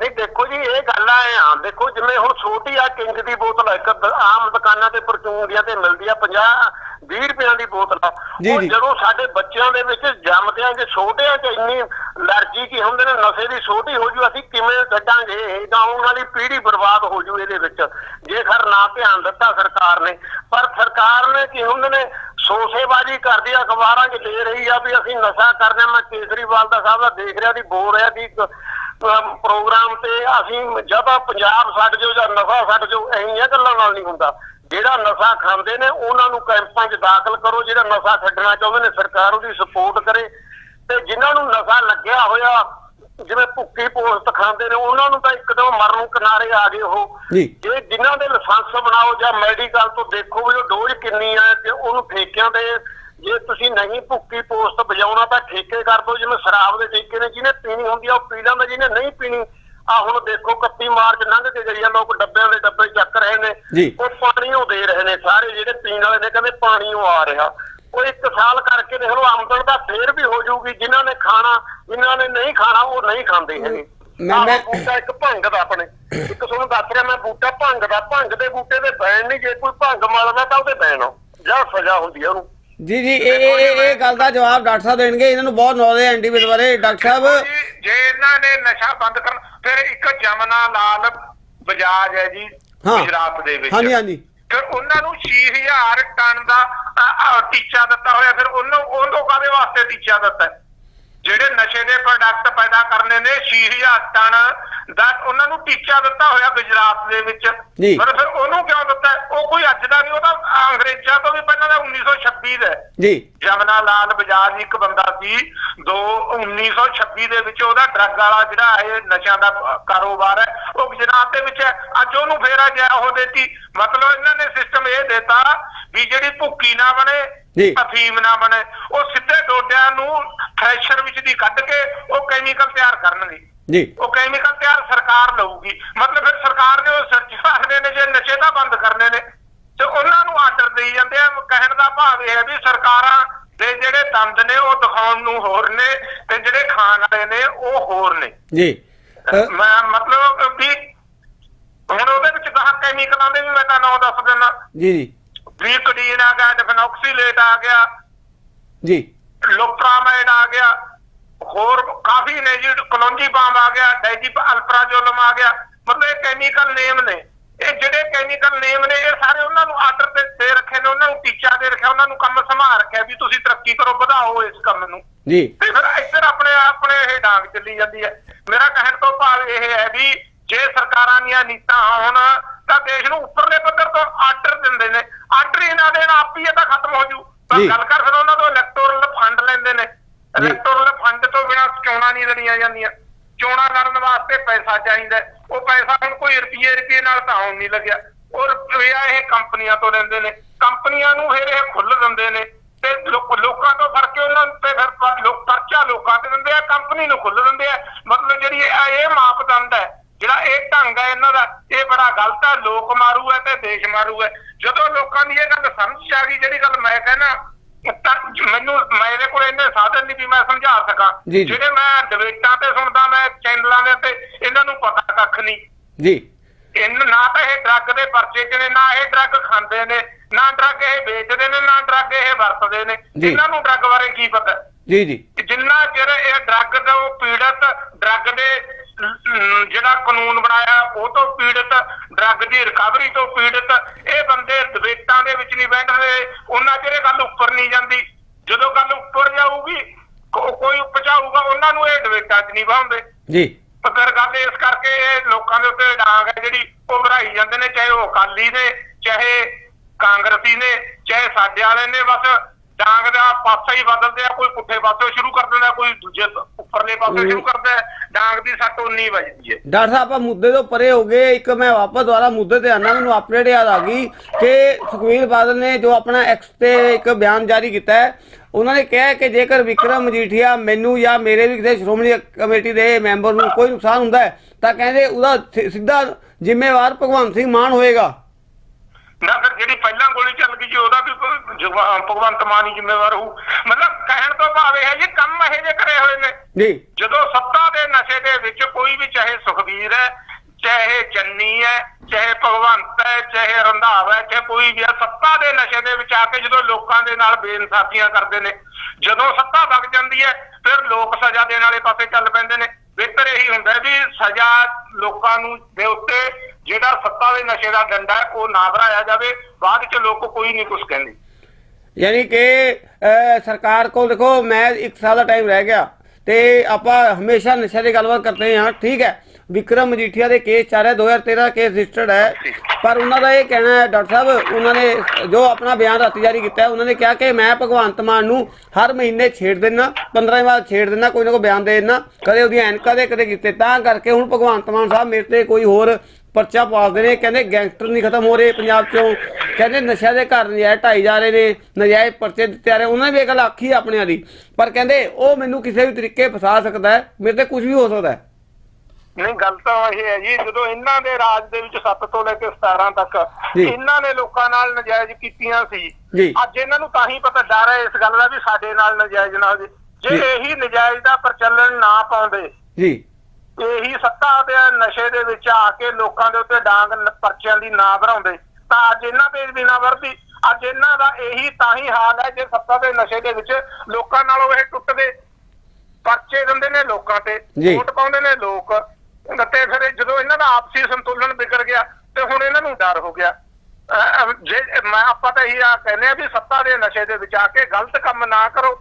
ਨਹੀਂ ਦੇਖੋ ਜੀ ਇਹ ਗੱਲ ਆ ਆ। ਦੇਖੋ ਜਿਵੇਂ ਹੁਣ ਛੋਟੀ ਆ ਕਿੰਗ ਦੀ ਬੋਤਲ ਆ, ਇੱਕ ਦ- ਆਮ ਦੁਕਾਨਾਂ ਤੇ ਪਰਚੂਨ ਦੀਆਂ ਤੇ ਮਿਲਦੀ ਆ 50 20 ਰੁਪਈਆਂ ਦੀ ਬੋਤਲ ਆ। ਜੀ, ਉਹ ਜੀ। ਜਦੋਂ ਸਾਡੇ ਬੱਚਿਆਂ ਦੇ ਵਿੱਚ ਜੰਮਦਿਆਂ ਜੇ ਛੋਟਿਆਂ 'ਚ ਇੰਨੀ ਅਲਰਜੀ ਕੀ ਹੁੰਦੇ ਨੇ ਨਸ਼ੇ ਦੀ ਛੋਟੀ ਹੋ ਜੂ ਅਸੀਂ ਕਿਵੇਂ ਕੱਢਾਂਗੇ? ਇਹ ਤਾਂ ਆਉਣ ਵਾਲੀ ਪੀੜ੍ਹੀ ਬਰਬਾਦ ਹੋ ਜੂ ਇਹਦੇ ਵਿੱਚ। ਜੇ ਖਰ ਨਾ ਧਿਆਨ ਦਿੱਤਾ ਸਰਕਾਰ ਨੇ। ਪਰ ਸਰਕਾਰ ਨੇ ਕੀ ਹੁੰਦੇ ਨੇ ਸੋਸੇਬਾਜ਼ੀ ਕਰਦੀ ਆ ਅਖਬਾਰਾਂ 'ਚ ਦੇ ਰਹੀ ਆ ਵੀ ਅਸੀਂ ਨਸ਼ਾ ਕਰਦੇ ਹਾਂ। ਮੈਂ ਕੇਸਰੀਵਾਲ ਦਾ ਸਾਹਿਬ ਦਾ ਦੇਖ ਰਿਹਾ ਦੀ ਬੋਲ ਰਿਹਾ ਦੀ ਪ੍ਰੋਗਰਾਮ ਤੇ ਅਸੀਂ ਜਦੋਂ ਪੰਜਾਬ ਛੱਡ ਜੋ ਜਾਂ ਨਸ਼ਾ ਛੱਡ ਜੋ ਐਹੀਆਂ ਗੱਲਾਂ ਨਾਲ ਨਹੀਂ ਹੁੰਦਾ। ਜਿਹੜਾ ਨਸ਼ਾ ਖਾਂਦੇ ਨੇ ਉਹਨਾਂ ਨੂੰ ਕੈਂਪਾਂ 'ਚ ਦਾਖਲ ਕਰੋ ਜਿਹੜਾ ਨਸ਼ਾ ਛੱਡਣਾ ਚਾਹੁੰਦੇ ਨੇ ਸਰਕਾਰ ਉਹਦੀ ਸਪੋਰਟ ਕਰੇ। ਤੇ ਜਿਨ੍ਹਾਂ ਨੂੰ ਨਸ਼ਾ ਲੱਗਿਆ ਹੋਇਆ ਜਿਵੇਂ ਭੁੱਕੀ ਪੋਸਟ ਖਾਂਦੇ ਨੇ ਉਹਨਾਂ ਨੂੰ ਤਾਂ ਇੱਕਦਮ ਮਰਨ ਨੂੰ ਕਿਨਾਰੇ ਆ ਗਏ ਉਹ। ਜੀ। ਜੇ ਜਿਨ੍ਹਾਂ ਦੇ ਲਾਇਸੈਂਸ ਬਣਾਓ ਜਾਂ ਮੈਡੀਕਲ ਤੋਂ ਦੇਖੋ ਵੀ ਉਹ ਡੋਜ਼ ਕਿੰਨੀ ਆ ਤੇ ਉਹਨੂੰ ਠੇਕਿਆਂ ਦੇ ਜੇ ਤੁਸੀਂ ਨਹੀਂ ਭੁੱਕੀ ਪੋਸਟ ਵਜਾਉਣਾ ਤਾਂ ਠੇਕੇ ਕਰ ਦਿਓ ਜਿਵੇਂ ਸ਼ਰਾਬ ਦੇ ਠੇਕੇ ਨੇ ਜਿਹਨੇ ਪੀਣੀ ਹੁੰਦੀ ਆ ਉਹ ਪੀ ਲੈਂਦਾ ਜਿਹਨੇ ਨਹੀਂ ਪੀਣੀ ਆ ਹੁਣ ਦੇਖੋ 31 ਮਾਰਚ ਲੰਘ ਕੇ ਗਈ ਆ ਲੋਕ ਡੱਬਿਆਂ ਦੇ ਡੱਬੇ ਚੱਕ ਰਹੇ ਨੇ। ਉਹ ਪਾਣੀ ਉਹ ਦੇ ਰਹੇ ਨੇ ਸਾਰੇ ਜਿਹੜੇ ਪੀਣ ਵਾਲੇ ਨੇ ਕਹਿੰਦੇ ਪਾਣੀ ਉਹ ਆ ਰਿਹਾ। ਉਹ ਇੱਕ ਸਾਲ ਕਰਕੇ ਦੇਖ ਲਓ ਆਮਦਨ ਦਾ ਫੇਰ ਵੀ ਹੋ ਜਾਊਗੀ ਜਿਨ੍ਹਾਂ ਨੇ ਖਾਣਾ ਜਿਨ੍ਹਾਂ ਨੇ ਨਹੀਂ ਖਾਣਾ ਉਹ ਨਹੀਂ ਖਾਂਦੇ ਹੈਗੇ। ਮੈਂ- ਮੈਂ- ਬੂਟਾ ਇੱਕ ਭੰਗ ਦਾ ਆਪਣੇ। ਇੱਕ ਤੁਹਾਨੂੰ ਦੱਸ ਰਿਹਾ ਮੈਂ ਬੂਟਾ ਭੰਗ ਦਾ ਭੰਗ ਦੇ ਬੂਟੇ ਦੇ ਬੈਣ ਨਹੀਂ ਜੇ ਕੋਈ ਭੰਗ ਮਲਦਾ ਤਾਂ ਉਹਦੇ ਬੈਣ ਜਾਂ ਸਜ਼ਾ ਹੁੰਦੀ ਹੈ ਉਹਨੂੰ। ਜੀ ਜੀ ਇਹ ਇਹ ਇਹ- ਗੱਲ ਦਾ ਜਵਾਬ ਡਾਕਟਰ ਸਾਹਿਬ ਦੇਣਗੇ। ਇਹਨਾਂ ਨੂੰ ਬਹੁਤ ਨੌਲੇਜ ਹੈ ਐਂਟੀਵੇਟ ਬਾਰੇ। ਡਾਕਟਰ ਸਾਹਿਬ ਜੀ, ਜੇ ਇਹਨਾਂ ਨੇ ਨਸ਼ਾ ਬੰਦ ਕਰਨ ਫਿਰ ਇੱਕ ਜਮਨਾ ਲਾਲ ਬਜਾਜ ਹੈ ਜੀ ਹਾਂ। ਗੁਜਰਾਤ ਦੇ ਵਿੱਚ। ਹਾਂਜੀ ਹਾਂਜੀ। ਫਿਰ ਉਹਨਾਂ ਨੂੰ 6000 ਟਨ ਦਾ ਅ, ਅ, ਟੀਚਾ ਦਿੱਤਾ ਹੋਇਆ। ਫਿਰ ਉਹਨੂੰ ਉਹ ਲੋਕਾਂ ਦੇ ਵਾਸਤੇ ਟੀਚਾ ਦਿੱਤਾ ਹੈ। ਜਿਹੜੇ ਨਸ਼ੇ ਦੇ ਪ੍ਰੋਡਕਟ ਪੈਦਾ ਕਰਨੇ ਨੇ 6000 ਟਨ ਦਾ ਉਹਨਾਂ ਨੂੰ ਟੀਚਾ ਦਿੱਤਾ ਹੋਇਆ ਗੁਜਰਾਤ ਦੇ ਵਿੱਚ। ਪਰ ਫਿਰ ਉਹਨੂੰ ਕਿਉਂ ਦਿੱਤਾ? ਉਹ ਕੋਈ ਅੱਜ ਦਾ ਨਹੀਂ ਉਹਦਾ ਅੰਗਰੇਜ਼ਾਂ ਤੋਂ ਵੀ ਪਹਿਲਾਂ ਦਾ 1926 ਦਾ। ਜੀ ਜਮਨਾ ਲਾਲ ਬਜਾਜ ਇੱਕ ਬੰਦਾ ਸੀ ਦੋ 1926 ਦੇ ਵਿੱਚ ਉਹਦਾ ਡਰੱਗ ਵਾਲਾ ਜਿਹੜਾ ਇਹ ਨਸ਼ਿਆਂ ਦਾ ਕਾਰੋਬਾਰ ਹੈ ਉਹ ਗੁਜਰਾਤ ਦੇ ਵਿੱਚ ਹੈ ਅੱਜ ਉਹਨੂੰ ਫੇਰ ਆ ਗਿਆ ਉਹ ਦੇਤੀ ਮਤਲਬ ਇਹਨਾਂ ਨੇ ਸਿਸਟਮ ਇਹ ਦਿੱਤਾ ਵੀ ਜਿਹੜੀ ਭੁੱਕੀ ਨਾ ਬਣੇ ਜੀ। ਅਫੀਮ ਨਾ ਬਣੇ ਉਹ ਸਿੱਧੇ ਡੋਡਿਆਂ ਨੂੰ ਥ੍ਰੈਸ਼ਰ ਵਿੱਚ ਦੀ ਕੱਢ ਕੇ ਉਹ ਕੈਮੀਕਲ ਤਿਆਰ ਕਰਨਗੇ। ਜੀ। ਉਹ ਕੈਮੀਕਲ ਤਿਆਰ ਸਰਕਾਰ ਲਊਗੀ। ਮਤਲਬ ਫਿਰ ਸਰਕਾਰ ਨੇ ਉਹ ਸਰਚ ਰੱਖਦੇ ਨੇ ਜੇ ਨਸ਼ੇ ਤਾਂ ਬੰਦ ਕਰਨੇ ਨੇ। ਤੇ ਉਹਨਾਂ ਨੂੰ ਆਰਡਰ ਦੇਈ ਜਾਂਦੇ ਆ। ਕਹਿਣ ਦਾ ਭਾਵ ਇਹ ਹੈ ਵੀ ਸਰਕਾਰਾਂ ਦੇ ਜਿਹੜੇ ਦੰਦ ਨੇ ਉਹ ਦਿਖਾਉਣ ਨੂੰ ਹੋਰ ਨੇ ਤੇ ਜਿਹੜੇ ਖਾਣ ਵਾਲੇ ਨੇ ਉਹ ਹੋਰ ਨੇ। ਜੀ। ਮੈਂ ਮਤਲਬ ਵੀ ਹੁਣ ਉਹਦੇ ਵਿੱਚ ਕਹਾ ਕੈਮੀਕਲਾਂ ਦੇ ਵੀ ਮੈਂ ਤਾਂ ਨਾਮ ਦੱਸ ਦਿੰਦਾ। ਜੀ ਜੀ। ਵੀ ਕਡੀਨ ਆ ਗਿਆ ਡਿਫਨੋਕਸੀਲੇਟ ਆ ਗਿਆ। ਜੀ। ਲੋਪਰਾਮਾਈਡ ਆ ਗਿਆ। ਹੋਰ ਕਾਫੀ ਨੇ ਜੀ ਕਲੋਂਜੀ ਬਾਮ ਆ ਗਿਆ ਡਾਈਜੀ ਅਲਪਰਾਜੋਲਮ ਆ ਗਿਆ। ਮਤਲਬ ਇਹ ਕੈਮੀਕਲ ਨੇਮ ਨੇ। ਇਹ ਜਿਹੜੇ ਕੈਮੀਕਲ ਨੇਮ ਨੇ ਇਹ ਸਾਰੇ ਉਹਨਾਂ ਨੂੰ ਆਰਡਰ ਤੇ ਦੇ ਰੱਖੇ ਨੇ ਉਹਨਾਂ ਨੂੰ ਟੀਚਾ ਦੇ ਰੱਖਿਆ ਉਹਨਾਂ ਨੂੰ ਕੰਮ ਸੰਭਾਲ ਰੱਖਿਆ ਵੀ ਤੁਸੀਂ ਤਰੱਕੀ ਕਰੋ ਵਧਾਓ ਇਸ ਕੰਮ ਨੂੰ। ਜੀ। ਤੇ ਫਿਰ ਇੱਧਰ ਆਪਣੇ ਆਪਣੇ ਇਹ ਡਾਂਗ ਚੱਲੀ ਜਾਂਦੀ ਹੈ। ਮੇਰਾ ਕਹਿਣ ਤੋਂ ਭਾਵ ਇਹ ਹੈ ਵੀ ਜੇ ਸਰਕਾਰਾਂ ਦੀਆਂ ਨੀਤਾਂ ਹੋਣ ਤਾਂ ਦੇਸ਼ ਨੂੰ ਉੱਪਰਲੇ ਪੱਧਰ ਤੋਂ ਆਰਡਰ ਦਿੰਦੇ ਨੇ। ਆਰਡਰ ਇਹਨਾਂ ਦੇ ਨਾਲ ਆਪ ਹੀ ਇਹ ਤਾਂ ਖਤਮ ਹੋ ਜੂ। ਪਰ। ਗੱਲ ਕਰ ਫਿਰ ਉਹਨਾਂ ਤੋਂ ਇਲੈਕਟੋਰਲ ਫੰਡ ਲੈਂਦੇ ਨੇ। ਇਲੈਕਟੋਰਲ ਫੰਡ ਤੋਂ ਬਿਨਾਂ ਚੋਣਾਂ ਨਹੀਂ ਲੜੀਆਂ ਜਾਂਦੀਆਂ। ਚੋਣਾਂ ਲੜਨ ਵਾਸਤੇ ਪੈਸਾ ਚਾਹੀਦਾ। ਹੈ। ਉਹ ਪੈਸਾ ਹੁਣ ਕੋਈ ਰੁਪਈਏ ਰੁਪਈਏ ਨਾਲ ਤਾਂ ਆਉਣ ਨਹੀਂ ਲੱਗਿਆ। ਉਹ ਰੁਪਈਆ ਇਹ ਕੰਪਨੀਆਂ ਤੋਂ ਲੈਂਦੇ ਨੇ। ਕੰਪਨੀਆਂ ਨੂੰ ਫਿਰ ਇਹ ਖੁੱਲ ਦਿੰਦੇ ਨੇ। ਤੇ ਲੋਕ- ਤੋਂ ਫੜ ਕੇ ਉਹਨਾਂ ਤੇ ਫਿਰ ਲੋਕ ਪਰਚਾ ਲੋਕਾਂ ਤੇ ਦਿੰਦੇ ਆ ਕੰਪਨੀ ਨੂੰ ਖੁੱਲ ਦਿੰਦੇ ਆ। ਮਤਲਬ ਜਿਹੜੀ ਇਹ ਮਾਪਦੰਡ ਹੈ। ਹੈ ਇਹਨਾਂ ਦਾ ਇਹ ਬੜਾ ਗਲਤ ਹੈ ਲੋਕ ਮਾਰੂ ਹੈ ਤੇ ਦੇਸ਼ ਮਾਰੂ ਹੈ। ਜਦੋਂ ਲੋਕਾਂ ਦੀ ਇਹ ਗੱਲ ਸਮਝ ਆ ਗਈ ਜਿਹੜੀ ਗੱਲ ਮੈਂ ਕਹਿਣਾ ਤਾਂ ਮੈਨੂੰ ਮੇਰੇ ਕੋਲ ਇੰਨੇ ਸਾਧਨ ਨਹੀਂ ਵੀ ਮੈਂ ਸਮਝਾ ਸਕਾਂ। ਜਿਹੜੇ ਮੈਂ ਡਿਬੇਟਾਂ ਤੇ ਸੁਣਦਾ ਮੈਂ ਚੈਨਲਾਂ ਦੇ ਤੇ ਇਹਨਾਂ ਨੂੰ ਪਤਾ ਕੱਖ ਨਹੀਂ। ਜੀ। ਇਹਨਾਂ ਨਾ ਤਾਂ ਇਹ ਡਰੱਗ ਦੇ ਪਰਚੇ ਚ ਨੇ ਨਾ ਇਹ ਡਰੱਗ ਖਾਂਦੇ ਨੇ ਨਾ ਡਰੱਗ ਇਹ ਵੇਚਦੇ ਨੇ ਨਾ ਡਰੱਗ ਇਹ ਵਰਤਦੇ ਨੇ। ਇਹਨਾਂ ਨੂੰ ਡਰੱਗ ਬਾਰੇ ਕੀ ਪਤਾ? ਜੀ ਜੀ। ਜਿੰਨਾ ਚਿਰ ਇਹ ਡਰੱਗ ਤੋਂ ਪੀੜਤ ਡਰੱਗ ਦੇ ਜਿਹੜਾ ਕਾਨੂੰਨ ਬਣਾਇਆ ਉਹ ਤੋਂ ਪੀੜਤ ਡਰੱਗ ਦੀ ਰਿਕਵਰੀ ਤੋਂ ਪੀੜਤ ਇਹ ਬੰਦੇ ਦਬੇਟਾਂ ਦੇ ਵਿੱਚ ਨਹੀਂ ਬੈਠਦੇ ਉਹਨਾਂ ਚਿਰ ਇਹ ਗੱਲ ਉੱਪਰ ਨਹੀਂ ਜਾਂਦੀ। ਜਦੋਂ ਗੱਲ ਉੱਪਰ ਜਾਊਗੀ ਕੋਈ ਪਹੁੰਚਾਊਗਾ ਉਹਨਾਂ ਨੂੰ ਇਹ ਡਬੇਟਾਂ 'ਚ ਨਹੀਂ ਬਾਉਂਦੇ ਜੀ। ਫਿਰ ਗੱਲ ਇਸ ਕਰਕੇ ਇਹ ਲੋਕਾਂ ਦੇ ਉੱਤੇ ਡਾਂਗ ਹੈ ਜਿਹੜੀ ਉਹ ਭਰਾਈ ਜਾਂਦੇ ਨੇ ਚਾਹੇ ਉਹ ਅਕਾਲੀ ਨੇ ਚਾਹੇ ਕਾਂਗਰਸੀ ਨੇ ਚਾਹੇ ਸਾਡੇ ਵਾਲੇ ਨੇ ਬਸ ਡਾਂਗ ਦਾ ਪਾਸਾ ਹੀ ਬਦਲਦੇ ਆ ਕੋਈ ਪੁੱਠੇ ਪਾਸੇ ਸ਼ੁਰੂ ਕਰ ਦਿੰਦਾ ਕੋਈ ਦੂਜੇ ਉੱਪਰਲੇ ਪਾਸੇ ਸ਼ੁਰੂ ਕਰਦਾ। ਡਾਂਗ ਦੀ ਸੱਟ ਉਨੀ ਵੱਜਦੀ ਹੈ ਡਾਕਟਰ ਸਾਹਿਬ ਆਪਾਂ ਮੁੱਦੇ ਤੋਂ ਪਰੇ ਹੋ ਗਏ ਇੱਕ ਮੈਂ ਵਾਪਸ ਦੁਬਾਰਾ ਮੁੱਦੇ ਤੇ ਆਣਾ ਮੈਨੂੰ ਅਪਡੇਟ ਯਾਦ ਆ ਗਈ ਕਿ ਸੁਖਵੀਰ ਬਾਦਲ ਨੇ ਜੋ ਆਪਣਾ ਐਕਸ ਤੇ ਇੱਕ ਬਿਆਨ ਜਾਰੀ ਕੀਤਾ ਹੈ ਉਹਨਾਂ ਨੇ ਕਿਹਾ ਕਿ ਜੇਕਰ ਵਿਕਰਮ ਮਜੀਠੀਆ ਮੈਨੂੰ ਜਾਂ ਮੇਰੇ ਵੀ ਕਿਸੇ ਸ਼੍ਰੋਮਣੀ ਕਮੇਟੀ ਦੇ ਮੈਂਬਰ ਨੂੰ ਕੋਈ ਨੁਕਸਾਨ ਹੁੰਦਾ ਹੈ ਤਾਂ ਕਹਿੰਦੇ ਉਹਦਾ ਸਿੱਧਾ ਜ਼ਿੰਮੇਵਾਰ ਭਗਵੰਤ ਸਿੰਘ ਮਾਨ ਹੋਏਗਾ ਨਾ ਫਿਰ ਜਿਹੜੀ ਪਹਿਲਾਂ ਗੋਲੀ ਚੱਲ ਗਈ ਜੀ ਉਹਦਾ ਵੀ ਭਗਵੰਤ ਮਾਨ ਹੀ ਜ਼ਿੰਮੇਵਾਰ ਹੋਊ। ਮਤਲਬ ਕਹਿਣ ਤੋਂ ਭਾਵ ਇਹ ਹੈ ਜੀ ਕੰਮ ਇਹੋ ਜਿਹੇ ਕਰੇ ਹੋਏ ਨੇ। ਜੀ। ਜਦੋਂ ਸੱਤਾ ਦੇ ਨਸ਼ੇ ਦੇ ਵਿੱਚ ਕੋਈ ਵੀ ਚਾਹੇ ਸੁਖਬੀਰ ਹੈ ਚਾਹੇ ਚੰਨੀ ਹੈ ਚਾਹੇ ਭਗਵੰਤ ਹੈ ਚਾਹੇ ਰੰਧਾਵਾ ਹੈ ਚਾਹੇ ਕੋਈ ਵੀ ਹੈ ਸੱਤਾ ਦੇ ਨਸ਼ੇ ਦੇ ਵਿੱਚ ਆ ਕੇ ਜਦੋਂ ਲੋਕਾਂ ਦੇ ਨਾਲ ਬੇਇਨਸਾਫੀਆਂ ਕਰਦੇ ਨੇ ਜਦੋਂ ਸੱਤਾ ਵਗ ਜਾਂਦੀ ਹੈ ਫਿਰ ਲੋਕ ਸਜ਼ਾ ਦੇਣ ਵਾਲੇ ਪਾਸੇ ਚੱਲ ਪੈਂਦੇ ਨੇ। ਬਿਹਤਰ ਇਹੀ ਹੁੰਦਾ ਵੀ ਸਜ਼ਾ ਲੋਕਾਂ ਨੂੰ ਦੇ ਉੱਤੇ ਜਿਹੜਾ ਸੱਤਾ ਦੇ ਨਸ਼ੇ ਦਾ ਡੰਡਾ ਹੈ, ਉਹ ਨਾ ਭਰਾਇਆ ਜਾਵੇ। ਬਾਅਦ ਚ ਲੋਕ ਕੋਈ ਨਹੀਂ ਕੁਝ ਕਹਿੰਦੇ। ਯਾਨੀ ਕਿ ਸਰਕਾਰ ਕੋਲ ਦੇਖੋ, ਮੈਂ ਇੱਕ ਸਾਲ ਦਾ ਟਾਈਮ ਰਹਿ ਗਿਆ ਤੇ ਆਪਾਂ ਹਮੇਸ਼ਾ ਨਸ਼ੇ ਦੀ ਗੱਲਬਾਤ ਕਰਦੇ ਹਾਂ, ਠੀਕ ਹੈ? ਵਿਕਰਮ ਮਜੀਠੀਆ ਦੇ ਕੇਸ ਚੱਲ ਰਿਹਾ 2013 ਕੇਸ ਰਜਿਸਟਰਡ ਹੈ। ਪਰ ਉਹਨਾਂ ਦਾ ਇਹ ਕਹਿਣਾ ਹੈ, ਡਾਕਟਰ ਸਾਹਿਬ, ਉਹਨਾਂ ਨੇ ਜੋ ਆਪਣਾ ਬਿਆਨ ਰਾਤੀ ਜਾਰੀ ਕੀਤਾ ਉਹਨਾਂ ਨੇ ਕਿਹਾ ਕਿ ਮੈਂ ਭਗਵੰਤ ਮਾਨ ਨੂੰ ਹਰ ਮਹੀਨੇ ਛੇੜ ਦੇਣਾ 15 ਵਾਰ ਛੇੜ ਦੇਣਾ ਕੋਈ ਨਾ ਕੋਈ ਬਿਆਨ ਦੇ ਦੇਣਾ ਕਦੇ ਉਹਦੀਆਂ ਐਨਕਾਂ ਦੇ, ਕਦੇ ਕੀਤੇ, ਤਾਂ ਕਰਕੇ ਹੁਣ ਭਗਵੰਤ ਮਾਨ ਸਾਹਿਬ ਮੇਰੇ ਤੇ ਕੋਈ ਹੋਰ ਪਰਚਾ ਪਾਉਂਦੇ ਨੇ ਕਹਿੰਦੇ ਗੈਂਗਸਟਰ ਨਹੀਂ ਖਤਮ ਹੋ ਰਹੇ ਪੰਜਾਬ ਚੋਂ ਕਹਿੰਦੇ ਨਸ਼ਿਆਂ ਦੇ ਘਰ ਨਜਾਇਜ਼ ਢਾਈ ਜਾ ਰਹੇ ਨੇ ਨਜਾਇਜ਼ ਪਰਚੇ ਦਿੱਤੇ ਜਾ ਰਹੇ ਉਹਨਾਂ ਨੇ ਵੀ ਗੱਲ ਆਖੀ ਆਪਣਿਆਂ ਦੀ ਪਰ ਕਹਿੰਦੇ ਉਹ ਮੈਨੂੰ ਕਿਸੇ ਵੀ ਤਰੀਕੇ ਫਸਾ ਸਕਦਾ ਹੈ ਮੇਰੇ ਤੇ ਕੁਝ ਵੀ ਹੋ ਸਕਦਾ ਹੈ ਨਹੀਂ ਗੱਲ ਤਾਂ ਇਹ ਹੈ ਜੀ ਜਦੋਂ ਇਹਨਾਂ ਦੇ ਰਾਜ ਦੇ ਵਿੱਚ 7 ਤੋਂ ਲੈ ਕੇ 17 ਤੱਕ। ਇਹਨਾਂ ਨੇ ਲੋਕਾਂ ਨਾਲ ਨਜਾਇਜ਼ ਕੀਤੀਆਂ ਸੀ। ਅੱਜ ਇਹਨਾਂ ਨੂੰ ਤਾਂ ਹੀ ਪਤਾ ਡਰ ਹੈ ਇਸ ਗੱਲ ਦਾ ਵੀ ਸਾਡੇ ਨਾਲ ਨਜਾਇਜ਼ ਨਾ ਹੋ ਜੀ। ਇਹੀ ਨਜਾਇਜ਼ ਦਾ ਪ੍ਰਚਲਨ ਨਾ ਪਾਉਂਦੇ ਜੀ ਇਹੀ ਸੱਤਾ ਦੇ ਨਸ਼ੇ ਦੇ ਵਿੱਚ ਆ ਕੇ ਲੋਕਾਂ ਦੇ ਉੱਤੇ ਡਾਂਗ ਪਰਚਿਆਂ ਦੀ ਨਾ ਭਰਾਉਂਦੇ ਤਾਂ ਅੱਜ ਇਹਨਾਂ ਤੇ ਵੀ ਨਾ ਵਰਦੀ ਅੱਜ ਇਹਨਾਂ ਦਾ ਇਹੀ ਤਾਂ ਹੀ ਹਾਲ ਹੈ ਜੇ ਸੱਤਾ ਦੇ ਨਸ਼ੇ ਦੇ ਵਿੱਚ ਲੋਕਾਂ ਨਾਲੋਂ ਇਹ ਟੁੱਟਦੇ। ਪਰਚੇ ਦਿੰਦੇ ਨੇ ਲੋਕਾਂ ਤੇ। ਵੋਟ ਪਾਉਂਦੇ ਨੇ ਲੋਕ। ਤੇ ਫਿਰ ਜਦੋਂ ਇਹਨਾਂ ਦਾ ਆਪਸੀ ਸੰਤੁਲਨ ਵਿਗੜ ਗਿਆ ਤੇ ਹੁਣ ਇਹਨਾਂ ਨੂੰ ਡਰ ਹੋ ਗਿਆ। ਜੇ ਮੈਂ ਆਪਾਂ ਤਾਂ ਇਹੀ ਆ ਕਹਿੰਦੇ ਆ ਵੀ ਸੱਤਾ ਦੇ ਨਸ਼ੇ ਦੇ ਵਿੱਚ ਆ ਕੇ ਗਲਤ ਕੰਮ ਨਾ ਕਰੋ।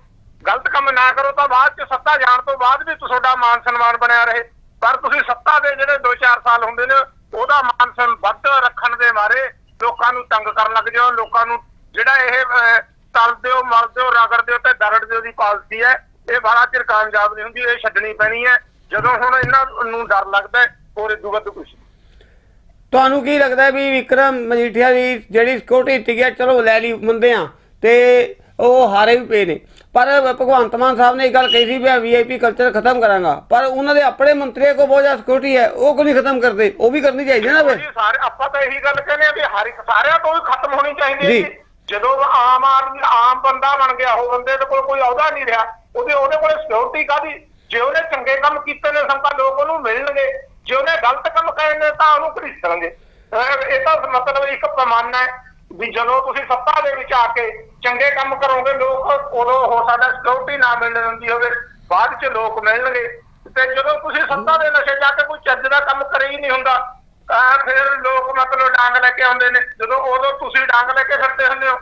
ਗਲਤ ਕੰਮ ਨਾ ਕਰੋ ਤਾਂ ਬਾਅਦ ਚ ਸੱਤਾ ਜਾਣ ਤੋਂ ਬਾਅਦ ਵੀ ਤੁਹਾਡਾ ਮਾਨ ਸਨਮਾਨ ਬਣਿਆ ਰਹੇ। ਪਰ ਤੁਸੀਂ ਸੱਤਾ ਦੇ ਜਿਹੜੇ 2-4 ਸਾਲ ਹੁੰਦੇ ਨੇ, ਉਹਦਾ ਮਾਨ ਵੱਧ ਰੱਖਣ ਦੇ ਮਾਰੇ ਲੋਕਾਂ ਨੂੰ ਤੰਗ ਕਰਨ ਲੱਗ ਜਾਓ, ਲੋਕਾਂ ਨੂੰ ਜਿਹੜਾ ਇਹ ਤਲਦੇ ਹੋ ਮਲਦੇ ਹੋ ਰਗੜਦੇ ਹੋ ਤੇ ਦਰੜਦੇ ਹੋ ਦੀ ਪਾਲਸੀ ਹੈ, ਇਹ ਬੜਾ ਚਿਰ ਕਾਮਯਾਬ ਨਹੀਂ ਹੁੰਦੀ, ਇਹ ਛੱਡਣੀ ਪੈਣੀ ਹੈ। ਜਦੋਂ ਹੁਣ ਇਹਨਾਂ ਨੂੰ ਡਰ ਲੱਗਦਾ ਹੋਰ ਇਦੋਂ ਵੱਧ ਕੁਝ ਤੁਹਾਨੂੰ ਕੀ ਲੱਗਦਾ ਵੀ ਵਿਕਰਮ ਮਜੀਠੀਆ ਦੀ ਜਿਹੜੀ ਸਿਕਿਉਰਿਟੀ ਟਿਕਟ ਚਲੋ ਲੈ ਲਈ ਮੰਨਦੇ ਆ ਤੇ ਉਹ ਹਾਰੇ ਵੀ ਪਏ ਨੇ। ਪਰ ਭਗਵੰਤ ਮਾਨ ਸਾਹਿਬ ਨੇ ਇਹ ਗੱਲ ਕਹੀ ਸੀ ਵੀ ਵੀਆਈਪੀ ਕਲਚਰ ਖਤਮ ਕਰਾਂਗਾ। ਪਰ ਉਹਨਾਂ ਦੇ ਆਪਣੇ ਮੰਤਰੀਆਂ ਕੋਲ ਬਹੁਤ ਜ਼ਿਆਦਾ ਸਿਕਿਉਰਿਟੀ ਹੈ ਉਹ ਕਿਉਂ ਨਹੀਂ ਖਤਮ ਕਰਦੇ? ਉਹ ਵੀ ਕਰਨੀ ਚਾਹੀਦੀ ਹੈ ਨਾ ਫਿਰ। ਸਾਰੇ ਆਪਾਂ ਤਾਂ ਇਹੀ ਗੱਲ ਕਹਿੰਦੇ ਆ ਵੀ ਹਰ ਇੱਕ ਸਾਰਿਆਂ ਤੋਂ ਹੀ ਖਤਮ ਹੋਣੀ ਚਾਹੀਦੀ ਹੈ ਜੀ। ਜਦੋਂ ਆਮ ਆਦਮੀ ਆਮ ਬੰਦਾ ਬਣ ਗਿਆ ਉਹ ਬੰਦੇ ਦੇ ਕੋਲ ਕੋਈ ਅਹੁਦਾ ਨਹੀਂ ਰਿਹਾ। ਉਹਦੇ ਉਹਦੇ ਕੋਲ ਸਿਕਿਉਰਿਟੀ ਕਾਦੀ ਜੇ ਉਹਨੇ ਚੰਗੇ ਕੰਮ ਕੀਤੇ ਨੇ ਸੰਤਾ ਲੋਕ ਉਹਨੂੰ ਮਿਲਣਗੇ। ਜੇ ਉਹਨੇ ਗਲਤ ਕੰਮ ਕਰੇ ਨੇ ਤਾਂ ਉਹਨੂੰ ਘੜੀਸਣਗੇ ਇਹ ਤਾਂ ਮਤਲਬ ਇੱਕ ਪੈਮਾਨਾ ਹੈ ਵੀ ਜਦੋਂ ਤੁਸੀਂ ਸੱਤਾ ਦੇ ਵਿੱਚ ਆ ਕੇ ਚੰਗੇ ਕੰਮ ਕਰੋਗੇ, ਲੋਕ ਉਦੋਂ ਹੋ ਸਕਦਾ ਸਿਕਿਉਰਿਟੀ ਨਾ ਮਿਲਣ ਹੁੰਦੀ ਹੋਵੇ, ਬਾਅਦ ਚ ਲੋਕ ਮਿਲਣਗੇ। ਤੇ ਜਦੋਂ ਤੁਸੀਂ ਸੱਤਾ ਦੇ ਨਸ਼ੇ ਜਾ ਕੇ ਕੋਈ ਚੱਜ ਦਾ ਕੰਮ ਕਰੇ ਹੀ ਨਹੀਂ ਹੁੰਦਾ, ਤਾਂ ਫਿਰ ਲੋਕ ਮਤਲਬ ਡਾਂਗ ਲੈ ਕੇ ਆਉਂਦੇ ਨੇ। ਜਦੋਂ ਉਦੋਂ ਤੁਸੀਂ ਡਾਂਗ ਲੈ ਕੇ ਫਿਰਦੇ ਹੁੰਦੇ ਹੋ,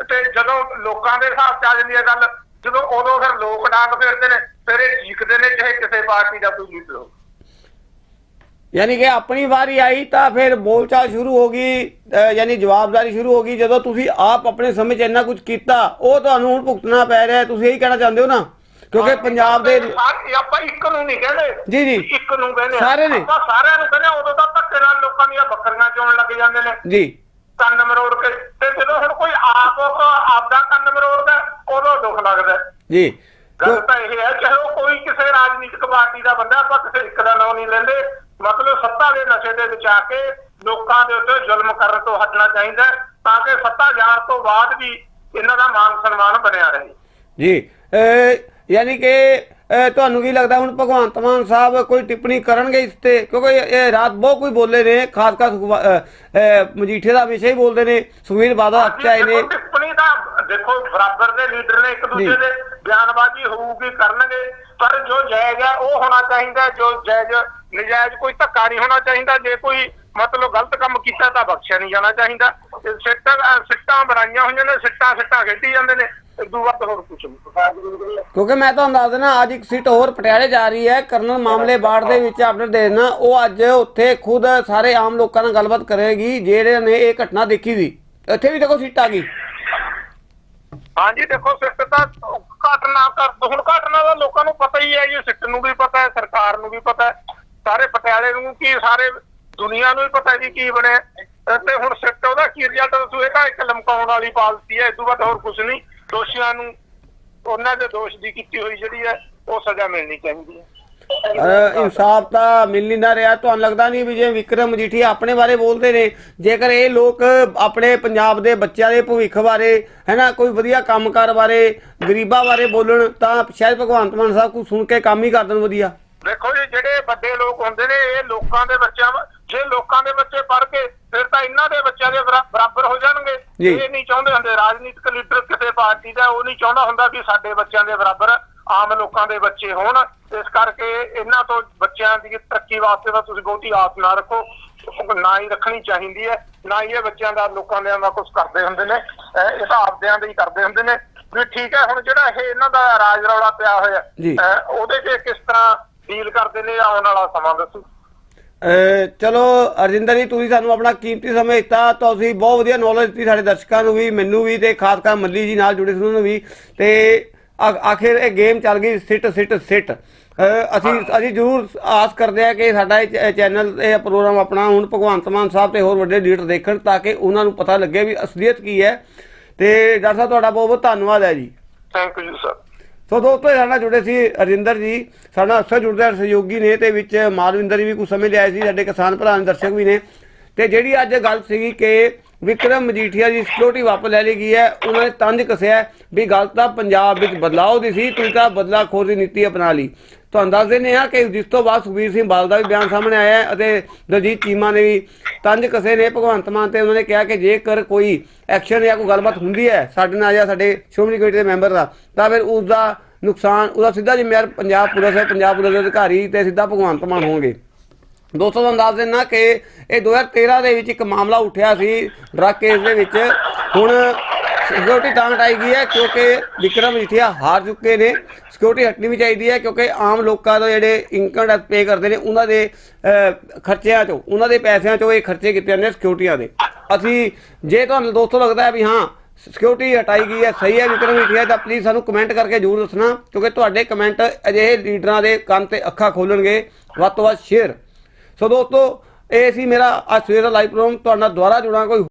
ਤੇ ਜਦੋਂ ਲੋਕਾਂ ਦੇ ਹਿਸਾਬ ਚ ਆ ਜਾਂਦੀ ਹੈ ਗੱਲ, ਜਦੋਂ ਉਦੋਂ ਫਿਰ ਲੋਕ ਡਾਂਗ ਫਿਰਦੇ ਨੇ, ਫਿਰ ਇਹ ਚੀਕਦੇ ਨੇ, ਚਾਹੇ ਕਿਸੇ ਪਾਰਟੀ ਦਾ ਕੋਈ ਲੀਡਰ ਹੋ ਯਾਨੀ ਕਿ ਆਪਣੀ ਵਾਰੀ ਆਈ ਤਾਂ ਫਿਰ ਬੋਲਚਾਲ ਸ਼ੁਰੂ ਹੋ ਗਈ ਯਾਨੀ ਜਵਾਬਦਾਰੀ ਸ਼ੁਰੂ ਹੋ ਗਈ ਜਦੋਂ ਤੁਸੀਂ ਆਪ ਆਪਣੇ ਸਮੇਂ 'ਚ ਇੰਨਾ ਕੁਝ ਕੀਤਾ ਉਹ ਤੁਹਾਨੂੰ ਹੁਣ ਭੁਗਤਣਾ ਪੈ ਰਿਹਾ। ਤੁਸੀਂ ਇਹੀ ਕਹਿਣਾ ਚਾਹੁੰਦੇ ਹੋ ਨਾ ਕਿਉਂਕਿ ਪੰਜਾਬ ਦੇ ਆਪਾਂ ਇੱਕ ਨੂੰ ਨਹੀਂ ਕਹਿੰਦੇ ਜੀ, ਜੀ। ਇੱਕ ਨੂੰ ਕਹਿੰਦੇ। ਸਾਰੇ ਨੇ। ਆਪਾਂ ਸਾਰਿਆਂ ਨੂੰ ਕਹਿੰਦੇ ਉਦੋਂ ਤਾਂ ਧੱਕੇ ਨਾਲ ਲੋਕਾਂ ਦੀਆਂ ਬੱਕਰੀਆਂ ਚੋਣ ਲੱਗ ਜਾਂਦੇ ਨੇ ਜੀ ਕੰਨ ਮਰੋੜ ਕੇ ਤੇ ਜਦੋਂ ਹੁਣ ਕੋਈ ਆਪ ਆਪਦਾ ਕੰਨ ਮਰੋੜਦਾ ਉਦੋਂ ਦੁੱਖ ਲੱਗਦਾ ਜੀ ਗੱਲ ਤਾਂ ਇਹ ਹੈ ਚਾਹੇ ਉਹ ਕੋਈ ਕਿਸੇ ਰਾਜਨੀਤਿਕ ਪਾਰਟੀ ਦਾ ਬੰਦਾ ਆਪਾਂ ਕਿਸੇ ਇੱਕ ਦਾ ਨਾਮ ਨਹੀਂ ਲੈਂਦੇ ਮਤਲਬ ਸੱਤਾ ਦੇ ਨਸ਼ੇ ਦੇ ਵਿੱਚ ਆ ਕੇ ਲੋਕਾਂ ਦੇ ਉੱਤੇ ਜ਼ੁਲਮ ਕਰਨ ਤੋਂ ਹਟਣਾ ਚਾਹੀਦਾ ਤਾਂ ਕਿ ਸੱਤਾ ਜਾਣ ਤੋਂ ਬਾਅਦ ਵੀ ਇਹਨਾਂ ਦਾ ਮਾਨ ਸਨਮਾਨ ਬਣਿਆ ਰਹੇ। ਜੀ ਯਾਨੀ ਕਿ ਤੁਹਾਨੂੰ ਕੀ ਲੱਗਦਾ ਹੁਣ ਭਗਵੰਤ ਮਾਨ ਸਾਹਿਬ ਕੋਈ ਟਿੱਪਣੀ ਕਰਨਗੇ ਇਸ ਤੇ? ਕਿਉਂਕਿ ਇਹ- ਰਾਤ ਬਹੁਤ ਕੋਈ ਬੋਲੇ ਨੇ ਖਾਸ ਅਹ, ਮਜੀਠੇ ਦਾ ਹਮੇਸ਼ਾ ਹੀ ਬੋਲਦੇ ਨੇ ਸੁਖਵੀਰ ਬਾਦਲ ਅੱਛਾ ਨੇ ਟਿੱਪਣੀ ਦਾ ਦੇਖੋ ਬਰਾਬਰ ਦੇ ਲੀਡਰ ਨੇ ਇੱਕ ਦੂਜੇ। ਦੇ ਬਿਆਨਬਾਜ਼ੀ ਹੋਊਗੀ ਕਰਨਗੇ ਪਰ ਜੋ ਜਾਇਜ਼ ਹੈ ਉਹ ਹੋਣਾ ਚਾਹੀਦਾ ਜੋ ਜਾਇਜ਼ ਨਜਾਇਜ਼ ਕੋਈ ਧੱਕਾ ਨਹੀਂ ਹੋਣਾ ਚਾਹੀਦਾ। ਜੇ ਕੋਈ ਮਤਲਬ ਗਲਤ ਕੰਮ ਕੀਤਾ ਤਾਂ ਬਖਸ਼ਿਆ ਨਹੀਂ ਜਾਣਾ ਚਾਹੀਦਾ। ਸਿੱਟਾਂ ਸਿੱਟਾਂ ਬਣਾਈਆਂ ਹੋਈਆਂ ਨੇ ਸਿੱਟਾਂ ਸਿੱਟਾਂ ਖੇਡੀ ਜਾਂਦੇ ਨੇ। ਕਿਉਂਕਿ ਮੈਂ ਤੁਹਾਨੂੰ ਦੱਸ ਦੇਣਾ ਅੱਜ ਇੱਕ ਸੀਟ ਹੋਰ ਪਟਿਆਲੇ ਜਾ ਰਹੀ ਹੈ ਕਰਨਲ ਮਾਮਲੇ ਬਾੜ ਦੇ ਵਿੱਚ ਦੇ ਦੇਣਾ ਉਹ ਅੱਜ ਉੱਥੇ ਖੁਦ ਸਾਰੇ ਆਮ ਲੋਕਾਂ ਨਾਲ ਗੱਲਬਾਤ ਕਰੇਗੀ ਜਿਹੜੇ ਨੇ ਇਹ ਘਟਨਾ ਦੇਖੀ ਸੀ ਇੱਥੇ ਵੀ ਦੇਖੋ ਸੀਟ ਆ ਗਈ। ਹਾਂਜੀ ਦੇਖੋ ਸਿੱਟ ਤਾਂ ਘਟਨਾ ਕਰ ਹੁਣ ਘਟਨਾ ਦਾ ਲੋਕਾਂ ਨੂੰ ਪਤਾ ਹੀ ਹੈ ਜੀ ਸਿੱਟ ਨੂੰ ਵੀ ਪਤਾ ਹੈ ਸਰਕਾਰ ਨੂੰ ਵੀ ਪਤਾ ਹੈ। ਸਾਰੇ ਪਟਿਆਲੇ ਨੂੰ ਕੀ ਸਾਰੇ ਦੁਨੀਆ ਨੂੰ ਵੀ ਪਤਾ ਜੀ ਕੀ ਬਣਿਆ ਤੇ ਹੁਣ ਸਿੱਟ ਉਹਦਾ ਕੀ ਰਿਜ਼ਲਟ ਦੱਸੂ ਇਹ ਤਾਂ ਇੱਕ ਲਮਕਾਉਣ ਵਾਲੀ ਪਾਲਸੀ ਹੈ, ਇਸ ਤੋਂ ਬਾਅਦ ਹੋਰ ਕੁਝ ਨਹੀਂ। ਦੋਸ਼ੀਆਂ ਨੂੰ, ਉਹਨਾਂ ਦੇ ਦੋਸ਼ ਦੀ ਕੀਤੀ ਹੋਈ ਜਿਹੜੀ ਹੈ, ਉਹ ਸਜ਼ਾ ਮਿਲਣੀ ਚਾਹੀਦੀ ਹੈ। ਇਨਸਾਫ ਤਾਂ ਮਿਲ ਨਹੀਂ ਨਾ ਰਿਹਾ। ਤੁਹਾਨੂੰ ਲੱਗਦਾ ਨਹੀਂ ਵੀ ਜੇ ਵਿਕਰਮ ਮਜੀਠੀਆ ਆਪਣੇ ਬਾਰੇ ਬੋਲਦੇ ਨੇ, ਜੇਕਰ ਇਹ ਲੋਕ ਆਪਣੇ ਪੰਜਾਬ ਦੇ ਬੱਚਿਆਂ ਦੇ ਭਵਿੱਖ ਬਾਰੇ, ਹੈਨਾ, ਕੋਈ ਵਧੀਆ ਕੰਮਕਾਰ ਬਾਰੇ, ਗਰੀਬਾਂ ਬਾਰੇ ਬੋਲਣ, ਤਾਂ ਸ਼ਾਇਦ ਭਗਵੰਤ ਮਾਨ ਸਾਹਿਬ ਕੁਝ ਸੁਣ ਕੇ ਕੰਮ ਹੀ ਕਰ ਦੇਣ ਵਧੀਆ। ਦੇਖੋ ਜੀ ਜਿਹੜੇ ਵੱਡੇ ਲੋਕ ਹੁੰਦੇ ਨੇ ਇਹ ਲੋਕਾਂ ਦੇ ਬੱਚਿਆਂ ਜੇ ਲੋਕਾਂ ਦੇ ਬੱਚੇ ਪੜ੍ਹ ਕੇ ਫਿਰ ਤਾਂ ਇਹਨਾਂ ਦੇ ਬੱਚਿਆਂ ਦੇ ਬਰਾ- ਬਰਾਬਰ ਹੋ ਜਾਣਗੇ। ਇਹ ਨਹੀਂ ਚਾਹੁੰਦੇ ਹੁੰਦੇ ਰਾਜਨੀਤਿਕ ਲੀਡਰ ਕਿਸੇ ਪਾਰਟੀ ਦਾ ਉਹ ਨਹੀਂ ਚਾਹੁੰਦਾ ਹੁੰਦਾ ਵੀ ਸਾਡੇ ਬੱਚਿਆਂ ਦੇ ਬਰਾਬਰ ਆਮ ਲੋਕਾਂ ਦੇ ਬੱਚੇ ਹੋਣ। ਇਸ ਕਰਕੇ ਇਹਨਾਂ ਤੋਂ ਬੱਚਿਆਂ ਦੀ ਤਰੱਕੀ ਵਾਸਤੇ ਤਾਂ ਤੁਸੀਂ ਬਹੁਤੀ ਆਸ ਨਾ ਰੱਖੋ। ਨਾ ਹੀ ਰੱਖਣੀ ਚਾਹੀਦੀ ਹੈ ਨਾ ਹੀ ਇਹ ਬੱਚਿਆਂ ਦਾ ਲੋਕਾਂ ਦੇ ਦਾ ਕੁਝ ਕਰਦੇ ਹੁੰਦੇ ਨੇ। ਇਹ ਤਾਂ ਆਪਦਿਆਂ ਦੇ ਹੀ ਕਰਦੇ ਹੁੰਦੇ ਨੇ। ਵੀ ਠੀਕ ਹੈ ਹੁਣ ਜਿਹੜਾ ਇਹ ਇਹਨਾਂ ਦਾ ਰਾਜ ਰੌਲਾ ਪਿਆ ਹੋਇਆ ਉਹਦੇ 'ਚ ਕਿਸ ਤਰ੍ਹਾਂ ਡੀਲ ਕਰਦੇ ਨੇ ਆਉਣ ਵਾਲਾ ਸਮਾਂ ਦੱਸੂ। ਚਲੋ ਅਰਜਿੰਦਰ ਜੀ ਤੁਸੀਂ ਸਾਨੂੰ ਆਪਣਾ ਕੀਮਤੀ ਸਮਾਂ ਦਿੱਤਾ ਤੁਸੀਂ ਬਹੁਤ ਵਧੀਆ ਨੌਲੇਜ ਦਿੱਤੀ ਸਾਡੇ ਦਰਸ਼ਕਾਂ ਨੂੰ ਵੀ ਮੈਨੂੰ ਵੀ ਤੇ ਖਾਸ ਕਰ ਮੱਲੀ ਜੀ ਨਾਲ ਜੁੜੇ ਸੀ ਉਹਨਾਂ ਨੂੰ ਵੀ। ਤੇ ਆ- ਆਖਿਰ ਇਹ ਗੇਮ ਚੱਲ ਗਈ ਸਿੱਟ ਸਿੱਟ ਸਿੱਟ ਅਸੀਂ ਅਸੀਂ ਜ਼ਰੂਰ ਆਸ ਕਰਦੇ ਹਾਂ ਕਿ ਸਾਡਾ ਇਹ ਚੈਨਲ ਇਹ ਪ੍ਰੋਗਰਾਮ ਆਪਣਾ ਹੁਣ ਭਗਵੰਤ ਮਾਨ ਸਾਹਿਬ ਤੇ ਹੋਰ ਵੱਡੇ ਲੀਡਰ ਦੇਖਣ ਤਾਂ ਕਿ ਉਹਨਾਂ ਨੂੰ ਪਤਾ ਲੱਗੇ ਵੀ ਅਸਲੀਅਤ ਕੀ ਹੈ। ਤੇ ਡਾਕਟਰ ਸਾਹਿਬ ਤੁਹਾਡਾ ਬਹੁਤ ਬਹੁਤ ਧੰਨਵਾਦ ਹੈ ਜੀ। ਥੈਂਕ ਯੂ ਸਰ ਸੋ ਦੋਸਤੋ, ਇਹ ਸਾਡੇ ਨਾਲ ਜੁੜੇ ਸੀ ਅਰਜਿੰਦਰ ਜੀ। ਸਾਡਾ ਅਕਸਰ ਜੁੜਦੇ ਸਹਿਯੋਗੀ ਨੇ ਤੇ ਵਿੱਚ ਮਾਲਵਿੰਦਰ ਜੀ ਵੀ ਕੁਝ ਸਮੇਂ ਲਿਆਏ ਸੀ, ਸਾਡੇ ਕਿਸਾਨ ਭਰਾ ਨੇ, ਦਰਸ਼ਕ ਵੀ ਨੇ। ਤੇ ਜਿਹੜੀ ਅੱਜ ਗੱਲ ਸੀਗੀ ਕਿ ਵਿਕਰਮ ਮਜੀਠੀਆ ਦੀ ਸਿਕਿਉਰਿਟੀ ਵਾਪਸ ਲੈ ਲਈ ਗਈ ਹੈ, ਉਹਨਾਂ ਨੇ ਤੰਜ ਕਸਿਆ ਵੀ ਗੱਲ ਤਾਂ ਪੰਜਾਬ ਵਿੱਚ ਬਦਲਾਅ ਦੀ ਸੀ, ਤੁਸੀਂ ਤਾਂ ਬਦਲਾਖੋਰ ਦੀ ਨੀਤੀ ਅਪਣਾ ਲਈ। ਤੁਹਾਨੂੰ ਦੱਸ ਦਿੰਦੇ ਹਾਂ ਕਿ ਜਿਸ ਤੋਂ ਬਾਅਦ ਸੁਖਬੀਰ ਸਿੰਘ ਬਾਦਲ ਦਾ ਵੀ ਬਿਆਨ ਸਾਹਮਣੇ ਆਇਆ ਹੈ ਅਤੇ ਦਲਜੀਤ ਚੀਮਾ ਨੇ ਵੀ ਤੰਜ ਕਸੇ ਨੇ, ਭਗਵੰਤ ਮਾਨ ਤੇ ਉਹਨਾਂ ਨੇ ਕਿਹਾ ਕਿ ਜੇਕਰ ਕੋਈ ਐਕਸ਼ਨ ਜਾਂ ਕੋਈ ਗੱਲਬਾਤ ਹੁੰਦੀ ਹੈ ਸਾਡੇ ਨਾਲ ਜਾਂ ਸਾਡੇ ਸ਼੍ਰੋਮਣੀ ਕਮੇਟੀ ਦੇ ਮੈਂਬਰ ਦਾ, ਤਾਂ ਫਿਰ ਉਸ ਦਾ ਨੁਕਸਾਨ, ਉਹਦਾ ਸਿੱਧਾ ਜ਼ਿੰਮੇਵਾਰ ਪੰਜਾਬ ਪੁਲਿਸ ਹੈ, ਪੰਜਾਬ ਪੁਲਿਸ ਦੇ ਅਧਿਕਾਰੀ ਤੇ ਸਿੱਧਾ ਭਗਵੰਤ ਮਾਨ ਹੋਣਗੇ। ਦੋਸਤੋ, ਤੁਹਾਨੂੰ ਦੱਸ ਦਿੰਨਾ ਕਿ ਇਹ 2013 ਦੇ ਵਿੱਚ ਇੱਕ ਮਾਮਲਾ ਉੱਠਿਆ ਸੀ ਡਰੱਗ ਕੇਸ ਦੇ ਵਿੱਚ। ਹੁਣ ਸਿਕਿਉਰਿਟੀ ਤਾਂ ਹਟਾਈ ਗਈ ਹੈ ਕਿਉਂਕਿ ਵਿਕਰਮ ਮਜੀਠੀਆ ਹਾਰ ਚੁੱਕੇ ਨੇ। ਸਿਕਿਉਰਿਟੀ ਹਟਣੀ ਵੀ ਚਾਹੀਦੀ ਹੈ ਕਿਉਂਕਿ ਆਮ ਲੋਕਾਂ ਦਾ ਜਿਹੜੇ ਇਨਕਮ ਟੈਕਸ ਪੇ ਕਰਦੇ ਨੇ, ਉਹਨਾਂ ਦੇ ਖਰਚਿਆਂ ਚੋਂ, ਉਹਨਾਂ ਦੇ ਪੈਸਿਆਂ ਚੋਂ ਇਹ ਖਰਚੇ ਕੀਤੇ ਜਾਂਦੇ ਨੇ ਸਿਕਿਉਰਿਟੀਆਂ ਦੇ। ਅਸੀਂ, ਜੇ ਤੁਹਾਨੂੰ ਦੋਸਤੋ ਲੱਗਦਾ ਹੈ ਵੀ ਹਾਂ ਸਿਕਿਉਰਿਟੀ ਹਟਾਈ ਗਈ ਹੈ, ਸਹੀ ਹੈ, ਵਿਕਰਮ ਮਜੀਠੀਆ ਤਾਂ ਪਲੀਜ਼ ਸਾਨੂੰ ਕਮੈਂਟ ਕਰਕੇ ਜ਼ਰੂਰ ਦੱਸਣਾ, ਕਿਉਂਕਿ ਤੁਹਾਡੇ ਕਮੈਂਟ ਅਜਿਹੇ ਲੀਡਰਾਂ ਦੇ ਕੰਨ ਤੇ ਅੱਖਾਂ ਖੋਲਣਗੇ, ਵੱਧ ਤੋਂ ਵੱਧ ਸ਼ੇਅਰ ਸੋ ਦੋਸਤੋ, ਇਹ ਸੀ ਮੇਰਾ, ਅੱਜ ਸਵੇਰ ਦਾ ਲਾਈਵ ਪ੍ਰੋਗਰਾਮ ਤੁਹਾਡਾ ਨਾਲ ਦੁਬਾਰਾ ਜੁੜਾਂ ਕੋਈ